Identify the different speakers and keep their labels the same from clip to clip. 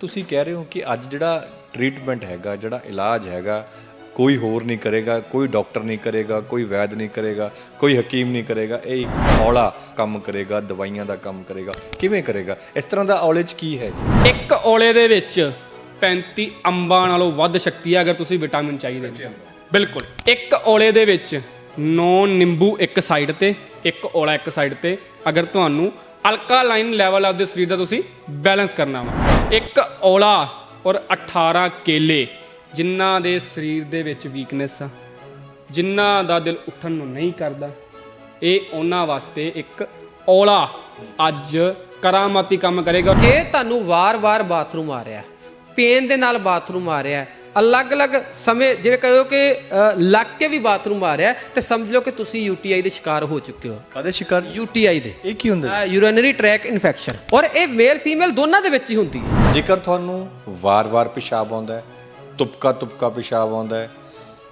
Speaker 1: ਤੁਸੀਂ ਕਹਿ ਰਹੇ ਹੋ ਕਿ ਅੱਜ ਜਿਹੜਾ ਟ੍ਰੀਟਮੈਂਟ ਹੈਗਾ, ਜਿਹੜਾ ਇਲਾਜ ਹੈਗਾ, ਕੋਈ ਹੋਰ ਨਹੀਂ ਕਰੇਗਾ, ਕੋਈ ਡਾਕਟਰ ਨਹੀਂ ਕਰੇਗਾ, ਕੋਈ ਵੈਦ ਨਹੀਂ ਕਰੇਗਾ, ਕੋਈ ਹਕੀਮ ਨਹੀਂ ਕਰੇਗਾ, ਇਹ ਇੱਕ ਔਲਾ ਕੰਮ ਕਰੇਗਾ, ਦਵਾਈਆਂ ਦਾ ਕੰਮ ਕਰੇਗਾ। ਕਿਵੇਂ ਕਰੇਗਾ? ਇਸ ਤਰ੍ਹਾਂ ਦਾ ਔਲੇ 'ਚ ਕੀ ਹੈ ਜੀ?
Speaker 2: ਇੱਕ ਔਲੇ ਦੇ ਵਿੱਚ 35 ਅੰਬਾਂ ਨਾਲੋਂ ਵੱਧ ਸ਼ਕਤੀ ਹੈ, ਅਗਰ ਤੁਸੀਂ ਵਿਟਾਮਿਨ ਚਾਹੀਦੇ ਨੇ। ਬਿਲਕੁਲ। ਇੱਕ ਔਲੇ ਦੇ ਵਿੱਚ 9 ਨਿੰਬੂ ਇੱਕ ਸਾਈਡ ਤੇ, ਇੱਕ ਔਲਾ ਇੱਕ ਸਾਈਡ ਤੇ। ਅਗਰ ਤੁਹਾਨੂੰ ਅਲਕਾਲਾਈਨ ਲੈਵਲ ਆਪਦੇ ਸਰੀਰ ਦਾ ਤੁਸੀਂ ਬੈਲੈਂਸ ਕਰਨਾ ਵਾ। ਇੱਕ ਔਲਾ ਔਰ 18 ਕੇਲੇ, ਜਿਨ੍ਹਾਂ ਦੇ ਸਰੀਰ ਦੇ ਵਿੱਚ ਵੀਕਨੈਸ ਆ, ਜਿਨ੍ਹਾਂ ਦਾ ਦਿਲ ਉੱਠਣ ਨੂੰ ਨਹੀਂ ਕਰਦਾ, ਇਹ ਉਹਨਾਂ ਵਾਸਤੇ ਇੱਕ ਔਲਾ ਅੱਜ ਕਰਾਮਾਤੀ ਕੰਮ ਕਰੇਗਾ।
Speaker 3: ਜੇ ਤੁਹਾਨੂੰ ਵਾਰ-ਵਾਰ ਬਾਥਰੂਮ ਆ ਰਿਹਾ, ਪੇਨ ਦੇ ਨਾਲ ਬਾਥਰੂਮ ਆ ਰਿਹਾ ਅਲੱਗ-ਅਲੱਗ ਸਮੇਂ ਜਿਵੇਂ ਕਹੋ ਕਿ ਲੱਗ ਕੇ ਵੀ ਬਾਥਰੂਮ ਆ ਰਿਹਾ ਤੇ ਸਮਝ ਲਓ ਕਿ ਤੁਸੀਂ ਯੂਟੀਆਈ ਦੇ ਸ਼ਿਕਾਰ ਹੋ ਚੁੱਕੇ ਹੋ।
Speaker 1: ਕਾਦੇ ਸ਼ਿਕਾਰ?
Speaker 3: ਯੂਟੀਆਈ ਦੇ।
Speaker 1: ਇਹ ਕੀ ਹੁੰਦਾ
Speaker 3: ਯੂਰੀਨਰੀ ਟਰੈਕ ਇਨਫੈਕਸ਼ਨ ਔਰ ਇਹ ਮੇਲ ਫੀਮੇਲ ਦੋਨਾਂ ਦੇ ਵਿੱਚ ਹੀ ਹੁੰਦੀ ਹੈ।
Speaker 1: ਜੇਕਰ ਤੁਹਾਨੂੰ ਵਾਰ-ਵਾਰ ਪਿਸ਼ਾਬ ਆਉਂਦਾ ਹੈ ਤੁਪਕਾ ਤੁਪਕਾ ਪਿਸ਼ਾਬ ਆਉਂਦਾ ਹੈ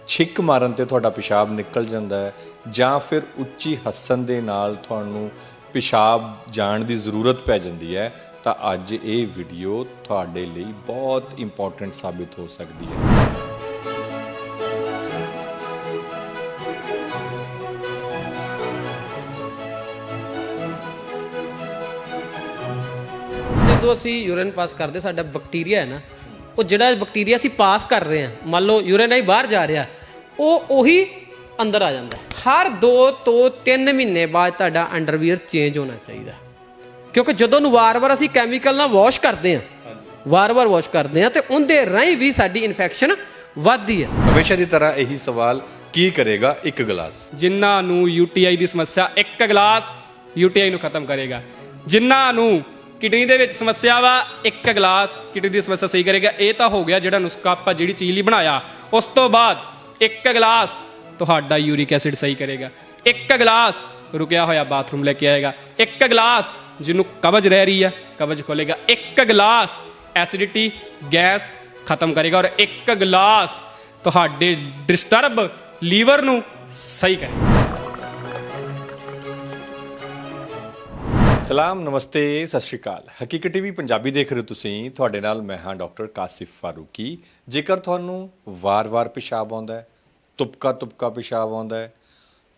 Speaker 1: ਛਿੱਕ ਮਾਰਨ ਤੇ ਤੁਹਾਡਾ ਪਿਸ਼ਾਬ ਨਿਕਲ ਜਾਂਦਾ ਹੈ ਜਾਂ ਫਿਰ ਉੱਚੀ ਹੱਸਣ ਦੇ ਨਾਲ ਤੁਹਾਨੂੰ ਪਿਸ਼ਾਬ ਜਾਣ ਦੀ ਜ਼ਰੂਰਤ ਪੈ ਜਾਂਦੀ ਹੈ ਤਾਂ ਅੱਜ ਇਹ ਵੀਡੀਓ ਤੁਹਾਡੇ ਲਈ ਬਹੁਤ ਇੰਪੋਰਟੈਂਟ ਸਾਬਿਤ ਹੋ ਸਕਦੀ ਹੈ।
Speaker 3: ਜਦੋਂ ਅਸੀਂ ਯੂਰਿਨ ਪਾਸ ਕਰਦੇ, ਸਾਡਾ ਬੈਕਟੀਰੀਆ ਹੈ ਨਾ, ਉਹ ਜਿਹੜਾ ਬੈਕਟੀਰੀਆ ਅਸੀਂ ਪਾਸ ਕਰ ਰਹੇ ਹਾਂ, ਮੰਨ ਲਓ ਯੂਰਿਨ ਆਈ ਬਾਹਰ ਜਾ ਰਿਹਾ, ਉਹ ਉਹੀ ਅੰਦਰ ਆ ਜਾਂਦਾ ਹਰ 2 ਤੋਂ 3 ਮਹੀਨੇ ਬਾਅਦ ਤੁਹਾਡਾ ਅੰਡਰਵੀਅਰ ਚੇਂਜ ਹੋਣਾ ਚਾਹੀਦਾ। ਕਿਉਂਕਿ ਜਦੋਂ ਨੂੰ ਵਾਰ-ਵਾਰ ਅਸੀਂ ਕੈਮੀਕਲ ਨਾਲ ਵਾਸ਼ ਕਰਦੇ ਹਾਂ ਵਾਰ-ਵਾਰ ਵਾਸ਼ ਕਰਦੇ ਹਾਂ ਤੇ ਉਹਦੇ ਰਾਹੀਂ ਵੀ ਸਾਡੀ ਇਨਫੈਕਸ਼ਨ ਵੱਧਦੀ ਹੈ।
Speaker 1: ਹਮੇਸ਼ਾ ਦੀ ਤਰ੍ਹਾਂ ਇਹੀ ਸਵਾਲ ਕੀ ਕਰੇਗਾ ਇੱਕ ਗਲਾਸ?
Speaker 2: ਜਿਨ੍ਹਾਂ ਨੂੰ ਯੂਟੀਆਈ ਦੀ ਸਮੱਸਿਆ ਇੱਕ ਗਲਾਸ ਯੂਟੀਆਈ ਨੂੰ ਖਤਮ ਕਰੇਗਾ। ਜਿਨ੍ਹਾਂ ਨੂੰ ਕਿਡਨੀ ਦੇ ਵਿੱਚ ਸਮੱਸਿਆ ਵਾ ਇੱਕ ਗਲਾਸ ਕਿਡਨੀ ਦੀ ਸਮੱਸਿਆ ਸਹੀ ਕਰੇਗਾ। ਇਹ ਤਾਂ ਹੋ ਗਿਆ ਜਿਹੜਾ ਨੁਸਖਾ ਆਪਾਂ ਜਿਹੜੀ ਚੀਜ਼ ਲਈ ਬਣਾਇਆ। ਉਸ ਤੋਂ ਬਾਅਦ ਇੱਕ ਗਲਾਸ ਤੁਹਾਡਾ ਯੂਰਿਕ ਐਸਿਡ ਸਹੀ ਕਰੇਗਾ। ਇੱਕ ਗਲਾਸ ਰੁਕਿਆ ਹੋਇਆ ਬਾਥਰੂਮ ਲੈ ਕੇ ਆਏਗਾ। ਇੱਕ ਗਲਾਸ ਜਿਹਨੂੰ ਕਬਜ਼ ਰਹਿ ਰਹੀ ਹੈ, ਕਬਜ਼ ਖੋਲੇਗਾ ਇੱਕ ਗਲਾਸ ਐਸਿਡਿਟੀ ਗੈਸ ਖਤਮ ਕਰੇਗਾ ਔਰ ਇੱਕ ਗਲਾਸ ਤੁਹਾਡੇ ਡਿਸਟਰਬ ਲੀਵਰ ਨੂੰ ਸਹੀ ਕਰੇਗਾ।
Speaker 1: ਸਲਾਮ, ਨਮਸਤੇ, ਸਤਿ ਸ਼੍ਰੀ ਅਕਾਲ। ਹਕੀਕਤ ਟੀਵੀ ਪੰਜਾਬੀ ਦੇਖ ਰਹੇ ਹੋ ਤੁਸੀਂ। ਤੁਹਾਡੇ ਨਾਲ ਮੈਂ ਹਾਂ ਡਾਕਟਰ ਕਾਸਿਫ ਫਾਰੂਕੀ। ਜੇਕਰ ਤੁਹਾਨੂੰ ਵਾਰ-ਵਾਰ ਪਿਸ਼ਾਬ ਆਉਂਦਾ ਹੈ ਤੁਪਕਾ ਤੁਪਕਾ ਪਿਸ਼ਾਬ ਆਉਂਦਾ ਹੈ,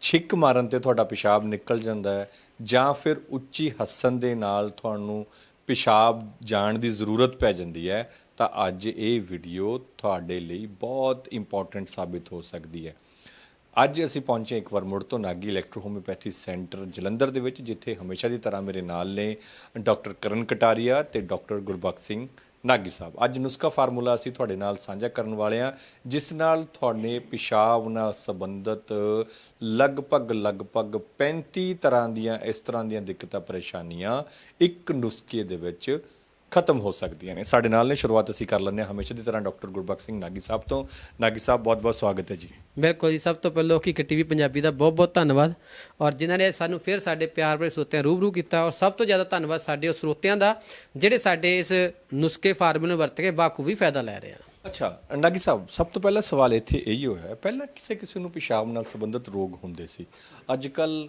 Speaker 1: ਛਿੱਕ ਮਾਰਨ ਤੇ ਤੁਹਾਡਾ ਪਿਸ਼ਾਬ ਨਿਕਲ ਜਾਂਦਾ ਹੈ ਜਾਂ ਫਿਰ ਉੱਚੀ ਹੱਸਣ ਦੇ ਨਾਲ ਤੁਹਾਨੂੰ ਪਿਸ਼ਾਬ ਜਾਣ ਦੀ ਜ਼ਰੂਰਤ ਪੈ ਜਾਂਦੀ ਹੈ, ਤਾਂ ਅੱਜ ਇਹ ਵੀਡੀਓ ਤੁਹਾਡੇ ਲਈ ਬਹੁਤ ਇੰਪੋਰਟੈਂਟ ਸਾਬਿਤ ਹੋ ਸਕਦੀ ਹੈ। ਅੱਜ ਅਸੀਂ ਪਹੁੰਚੇ ਇੱਕ ਵਾਰ ਮੁੜ ਤੋਂ Nagi electro homeopathy centre Jalandhar ਦੇ ਵਿੱਚ, ਜਿੱਥੇ ਹਮੇਸ਼ਾ ਦੀ ਤਰ੍ਹਾਂ ਮੇਰੇ ਨਾਲ ਨੇ ਡਾਕਟਰ ਕਰਨ ਕਟਾਰੀਆ ਤੇ ਡਾਕਟਰ ਗੁਰਬਖਸ਼ ਸਿੰਘ। ਨਾਗੀ ਸਾਹਿਬ, ਅੱਜ ਨੁਸਖਾ ਫਾਰਮੂਲਾ ਅਸੀਂ ਤੁਹਾਡੇ ਨਾਲ ਸਾਂਝਾ ਕਰਨ ਵਾਲੇ ਹਾਂ, ਜਿਸ ਨਾਲ ਤੁਹਾਡੇ ਪਿਸ਼ਾਬ ਨਾਲ ਸੰਬੰਧਿਤ ਲਗਭਗ ਲਗਭਗ 35 ਤਰ੍ਹਾਂ ਦੀਆਂ ਇਸ ਤਰ੍ਹਾਂ ਦੀਆਂ ਦਿੱਕਤਾਂ, ਪਰੇਸ਼ਾਨੀਆਂ ਇੱਕ ਨੁਸਖੇ ਦੇ ਵਿੱਚ ਖਤਮ ਹੋ ਸਕਦੀਆਂ ਨੇ। ਸਾਡੇ ਨਾਲ ਨੇ, ਸ਼ੁਰੂਆਤ ਅਸੀਂ ਕਰ ਲੈਂਦੇ ਹਾਂ ਹਮੇਸ਼ਾ ਦੀ ਤਰ੍ਹਾਂ ਡਾਕਟਰ ਗੁਰਬਖਸ਼ ਸਿੰਘ ਨਾਗੀ ਸਾਹਿਬ ਤੋਂ। ਨਾਗੀ ਸਾਹਿਬ ਬਹੁਤ ਬਹੁਤ ਸਵਾਗਤ ਹੈ ਜੀ।
Speaker 3: ਬਿਲਕੁਲ ਜੀ, ਸਭ ਤੋਂ ਪਹਿਲਾਂ ਕੀ ਟੀਵੀ ਪੰਜਾਬੀ ਦਾ ਬਹੁਤ ਬਹੁਤ ਧੰਨਵਾਦ। ਔਰ ਜਿਨ੍ਹਾਂ ਨੇ ਸਾਨੂੰ ਫਿਰ ਸਾਡੇ ਪਿਆਰ ਭਰੇ ਸਰੋਤਿਆਂ ਰੂਬਰੂ ਕੀਤਾ, ਔਰ ਸਭ ਤੋਂ ਜ਼ਿਆਦਾ ਧੰਨਵਾਦ ਸਾਡੇ ਉਹ ਸਰੋਤਿਆਂ ਦਾ, ਜਿਹੜੇ ਸਾਡੇ ਇਸ ਨੁਸਖੇ ਫਾਰਮੂਲੇ ਨੂੰ ਵਰਤ ਕੇ ਬਾਖੂਬੀ ਫਾਇਦਾ ਲੈ ਰਹੇ ਹਨ।
Speaker 1: ਅੱਛਾ ਨਾਗੀ ਸਾਹਿਬ ਸਭ ਤੋਂ ਪਹਿਲਾ ਸਵਾਲ ਇੱਥੇ ਇਹੀ ਹੋਇਆ ਪਹਿਲਾਂ ਕਿਸੇ ਕਿਸੇ ਨੂੰ ਪਿਸ਼ਾਬ ਨਾਲ ਸੰਬੰਧਿਤ ਰੋਗ ਹੁੰਦੇ ਸੀ। ਅੱਜ ਕੱਲ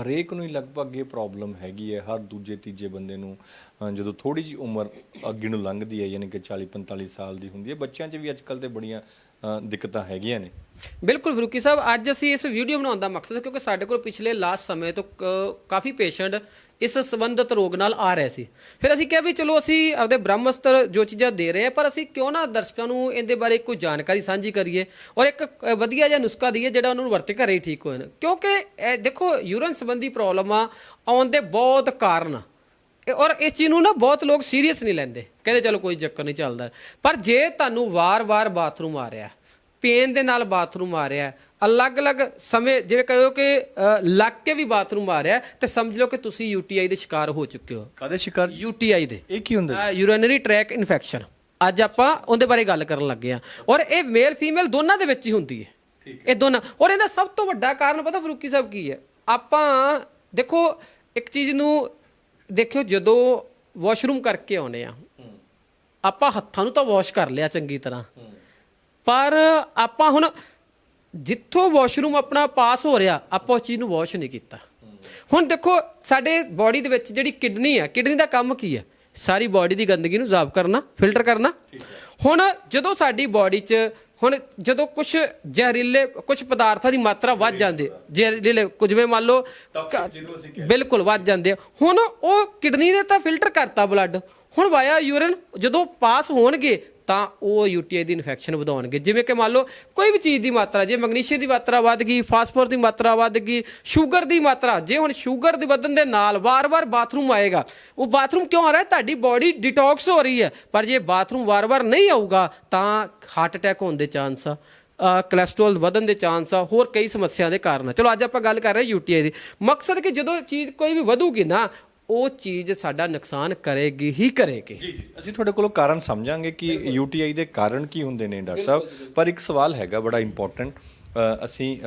Speaker 1: ਹਰੇਕ ਨੂੰ ਹੀ ਲਗਭਗ ਇਹ ਪ੍ਰੋਬਲਮ ਹੈਗੀ ਹੈ। ਹਰ ਦੂਜੇ ਤੀਜੇ ਬੰਦੇ ਨੂੰ ਅ, ਜਦੋਂ ਥੋੜੀ ਜੀ ਉਮਰ ਅੱਗੇ ਨੂੰ ਲੰਘਦੀ ਹੈ ਯਾਨੀ ਕਿ 40 45 ਸਾਲ ਦੀ ਹੁੰਦੀ ਹੈ ਬੱਚਿਆਂ 'ਚ ਵੀ ਅੱਜ ਕੱਲ ਤੇ ਬੜੀਆਂ ਦਿੱਕਤਾਂ ਹੈਗੀਆਂ ਨੇ।
Speaker 3: ਬਿਲਕੁਲ ਫਰੂਕੀ ਸਾਹਿਬ, ਅੱਜ ਅਸੀਂ ਇਸ ਵੀਡੀਓ ਬਣਾਉਣ ਦਾ ਮਕਸਦ ਕਿਉਂਕਿ ਸਾਡੇ ਕੋਲ ਪਿਛਲੇ ਲਾਸਟ ਸਮੇਂ ਤੋਂ ਕ- ਕਾਫੀ ਪੇਸ਼ੈਂਟ ਇਸ ਸੰਬੰਧਿਤ ਰੋਗ ਨਾਲ ਆ ਰਹੇ ਸੀ। ਫਿਰ ਅਸੀਂ ਕਿਹਾ ਵੀ ਚਲੋ ਅਸੀਂ ਆਪਦੇ ਬ੍ਰਹਮਸਤਰ ਜੋ ਚੀਜ਼ਾਂ ਦੇ ਰਹੇ ਹਾਂ, ਪਰ ਅਸੀਂ ਕਿਉਂ ਨਾ ਦਰਸ਼ਕਾਂ ਨੂੰ ਇਹਦੇ ਬਾਰੇ ਕੋਈ ਜਾਣਕਾਰੀ ਸਾਂਝੀ ਕਰੀਏ ਔਰ ਇੱਕ ਵਧੀਆ ਜਿਹਾ ਨੁਸਖਾ ਦਈਏ ਜਿਹੜਾ ਉਹਨਾਂ ਨੂੰ ਵਰਤ ਕੇ ਹੀ ਠੀਕ ਹੋਣ ਕਿਉਂਕਿ ਦੇਖੋ ਯੂਰਨ ਸੰਬੰਧੀ ਪ੍ਰੋਬਲਮਾਂ ਆਉਣ ਦੇ ਬਹੁਤ ਕਾਰਨ ਔਰ ਇਸ ਚੀਜ਼ ਨੂੰ ਨਾ ਬਹੁਤ ਲੋਕ ਸੀਰੀਅਸ ਨਹੀਂ ਲੈਂਦੇ। ਕਹਿੰਦੇ ਚਲੋ ਕੋਈ ਚੱਕਰ ਨਹੀਂ ਚੱਲਦਾ। ਪਰ ਜੇ ਤੁਹਾਨੂੰ ਵਾਰ-ਵਾਰ ਬਾਥਰੂਮ ਆ ਰਿਹਾ ਪੇਨ ਦੇ ਨਾਲ ਬਾਥਰੂਮ ਆ ਰਿਹਾ ਅਲੱਗ-ਅਲੱਗ ਸਮੇਂ ਜਿਵੇਂ ਕਹੋ ਕਿ ਲੱਗ ਕੇ ਵੀ ਬਾਥਰੂਮ ਆ ਰਿਹਾ ਤੇ ਸਮਝ ਲਓ ਕਿ ਤੁਸੀਂ ਯੂਟੀਆਈ ਦੇ ਸ਼ਿਕਾਰ ਹੋ ਚੁੱਕੇ ਹੋ।
Speaker 1: ਕਾਦੇ ਸ਼ਿਕਾਰ?
Speaker 3: ਯੂਟੀਆਈ ਦੇ।
Speaker 1: ਇਹ ਕੀ ਹੁੰਦਾ?
Speaker 3: ਯੂਰੀਨਰੀ ਟਰੈਕ ਇਨਫੈਕਸ਼ਨ ਅੱਜ ਆਪਾਂ ਉਹਦੇ ਬਾਰੇ ਗੱਲ ਕਰਨ ਲੱਗੇ ਆ ਔਰ ਇਹ ਮੇਲ ਫੀਮੇਲ ਦੋਨਾਂ ਦੇ ਵਿੱਚ ਹੀ ਹੁੰਦੀ ਹੈ। ਇਹ ਦੋਨਾਂ। ਔਰ ਇਹਦਾ ਸਭ ਤੋਂ ਵੱਡਾ ਕਾਰਨ ਪਤਾ ਫਰੂਕੀ ਸਾਹਿਬ ਕੀ ਹੈ? ਆਪਾਂ ਦੇਖੋ ਇੱਕ ਚੀਜ਼ ਨੂੰ ਦੇਖਿਓ ਜਦੋਂ ਵਾਸ਼ਰੂਮ ਕਰਕੇ ਆਉਨੇ ਆ ਆਪਾਂ ਹੱਥਾਂ ਨੂੰ ਤਾਂ ਵਾਸ਼ ਕਰ ਲਿਆ ਚੰਗੀ ਤਰ੍ਹਾਂ। ਪਰ ਆਪਾਂ ਹੁਣ ਜਿੱਥੋਂ ਵਾਸ਼ਰੂਮ ਆਪਣਾ ਪਾਸ ਹੋ ਰਿਹਾ ਆਪਾਂ ਉਸ ਚੀਜ਼ ਨੂੰ ਵਾਸ਼ ਨਹੀਂ ਕੀਤਾ। ਹੁਣ ਦੇਖੋ ਸਾਡੇ ਬਾਡੀ ਦੇ ਵਿੱਚ ਜਿਹੜੀ ਕਿਡਨੀ ਆ ਕਿਡਨੀ ਦਾ ਕੰਮ ਕੀ ਹੈ ਸਾਰੀ ਬਾਡੀ ਦੀ ਗੰਦਗੀ ਨੂੰ ਜ਼ਾਬ ਕਰਨਾ ਫਿਲਟਰ ਕਰਨਾ। ਹੁਣ ਜਦੋਂ ਸਾਡੀ ਬਾਡੀ 'ਚ ਹੁਣ ਜਦੋਂ ਕੁਝ ਜ਼ਹਿਰੀਲੇ ਕੁਝ ਪਦਾਰਥਾਂ ਦੀ ਮਾਤਰਾ ਵੱਧ ਜਾਂਦੀ ਜ਼ਹਿਰੀਲੇ ਕੁਝ ਜਿਵੇਂ ਮੰਨ ਲਓ ਬਿਲਕੁਲ ਵੱਧ ਜਾਂਦੇ ਆ। ਹੁਣ ਉਹ ਕਿਡਨੀ ਨੇ ਤਾਂ ਫਿਲਟਰ ਕਰਤਾ ਬਲੱਡ ਹੁਣ ਵਾਇਆ ਯੂਰਿਨ ਜਦੋਂ ਪਾਸ ਹੋਣਗੇ ਤਾਂ ਉਹ ਯੂਟੀਆਈ ਦੀ ਇਨਫੈਕਸ਼ਨ ਵਧਾਉਣਗੇ। ਜਿਵੇਂ ਕਿ ਮੰਨ ਲਓ ਕੋਈ ਵੀ ਚੀਜ਼ ਦੀ ਮਾਤਰਾ ਜੇ ਮੈਗਨੀਸ਼ੀਅਮ ਦੀ ਮਾਤਰਾ ਵੱਧ ਗਈ ਫਾਸਫੋਰਸ ਦੀ ਮਾਤਰਾ ਵੱਧ ਗਈ ਸ਼ੂਗਰ ਦੀ ਮਾਤਰਾ ਜੇ ਹੁਣ ਸ਼ੂਗਰ ਦੇ ਵਧਣ ਦੇ ਨਾਲ ਵਾਰ-ਵਾਰ ਬਾਥਰੂਮ ਆਏਗਾ ਉਹ ਬਾਥਰੂਮ ਕਿਉਂ ਆ ਰਿਹਾ? ਤੁਹਾਡੀ ਬਾਡੀ ਡਿਟੌਕਸ ਹੋ ਰਹੀ ਹੈ। ਪਰ ਜੇ ਬਾਥਰੂਮ ਵਾਰ-ਵਾਰ ਨਹੀਂ ਆਊਗਾ ਤਾਂ ਹਾਰਟ ਅਟੈਕ ਹੋਣ ਦੇ ਚਾਂਸ ਆ ਅ, ਕੋਲੇਸਟ੍ਰੋਲ ਵਧਣ ਦੇ ਚਾਂਸ ਆ ਹੋਰ ਕਈ ਸਮੱਸਿਆ ਦੇ ਕਾਰਨ ਆ। ਚਲੋ ਅੱਜ ਆਪਾਂ ਗੱਲ ਕਰ ਰਹੇ ਯੂਟੀਆਈ ਦੀ। ਮਕਸਦ ਕਿ ਜਦੋਂ ਚੀਜ਼ ਕੋਈ ਵੀ ਵਧੂਗੀ ਨਾ ਉਹ ਚੀਜ਼ ਸਾਡਾ ਨੁਕਸਾਨ ਕਰੇਗੀ ਹੀ ਕਰੇਗੀ।
Speaker 1: ਜੀ ਜੀ। ਅਸੀਂ ਤੁਹਾਡੇ ਕੋਲੋਂ ਕਾਰਨ ਸਮਝਾਂਗੇ ਕਿ ਯੂਟੀਆਈ ਦੇ ਕਾਰਨ ਕੀ ਹੁੰਦੇ ਨੇ ਡਾਕਟਰ ਸਾਹਿਬ। ਪਰ ਇੱਕ ਸਵਾਲ ਹੈਗਾ ਬੜਾ ਇੰਪੋਰਟੈਂਟ ਅਸੀਂ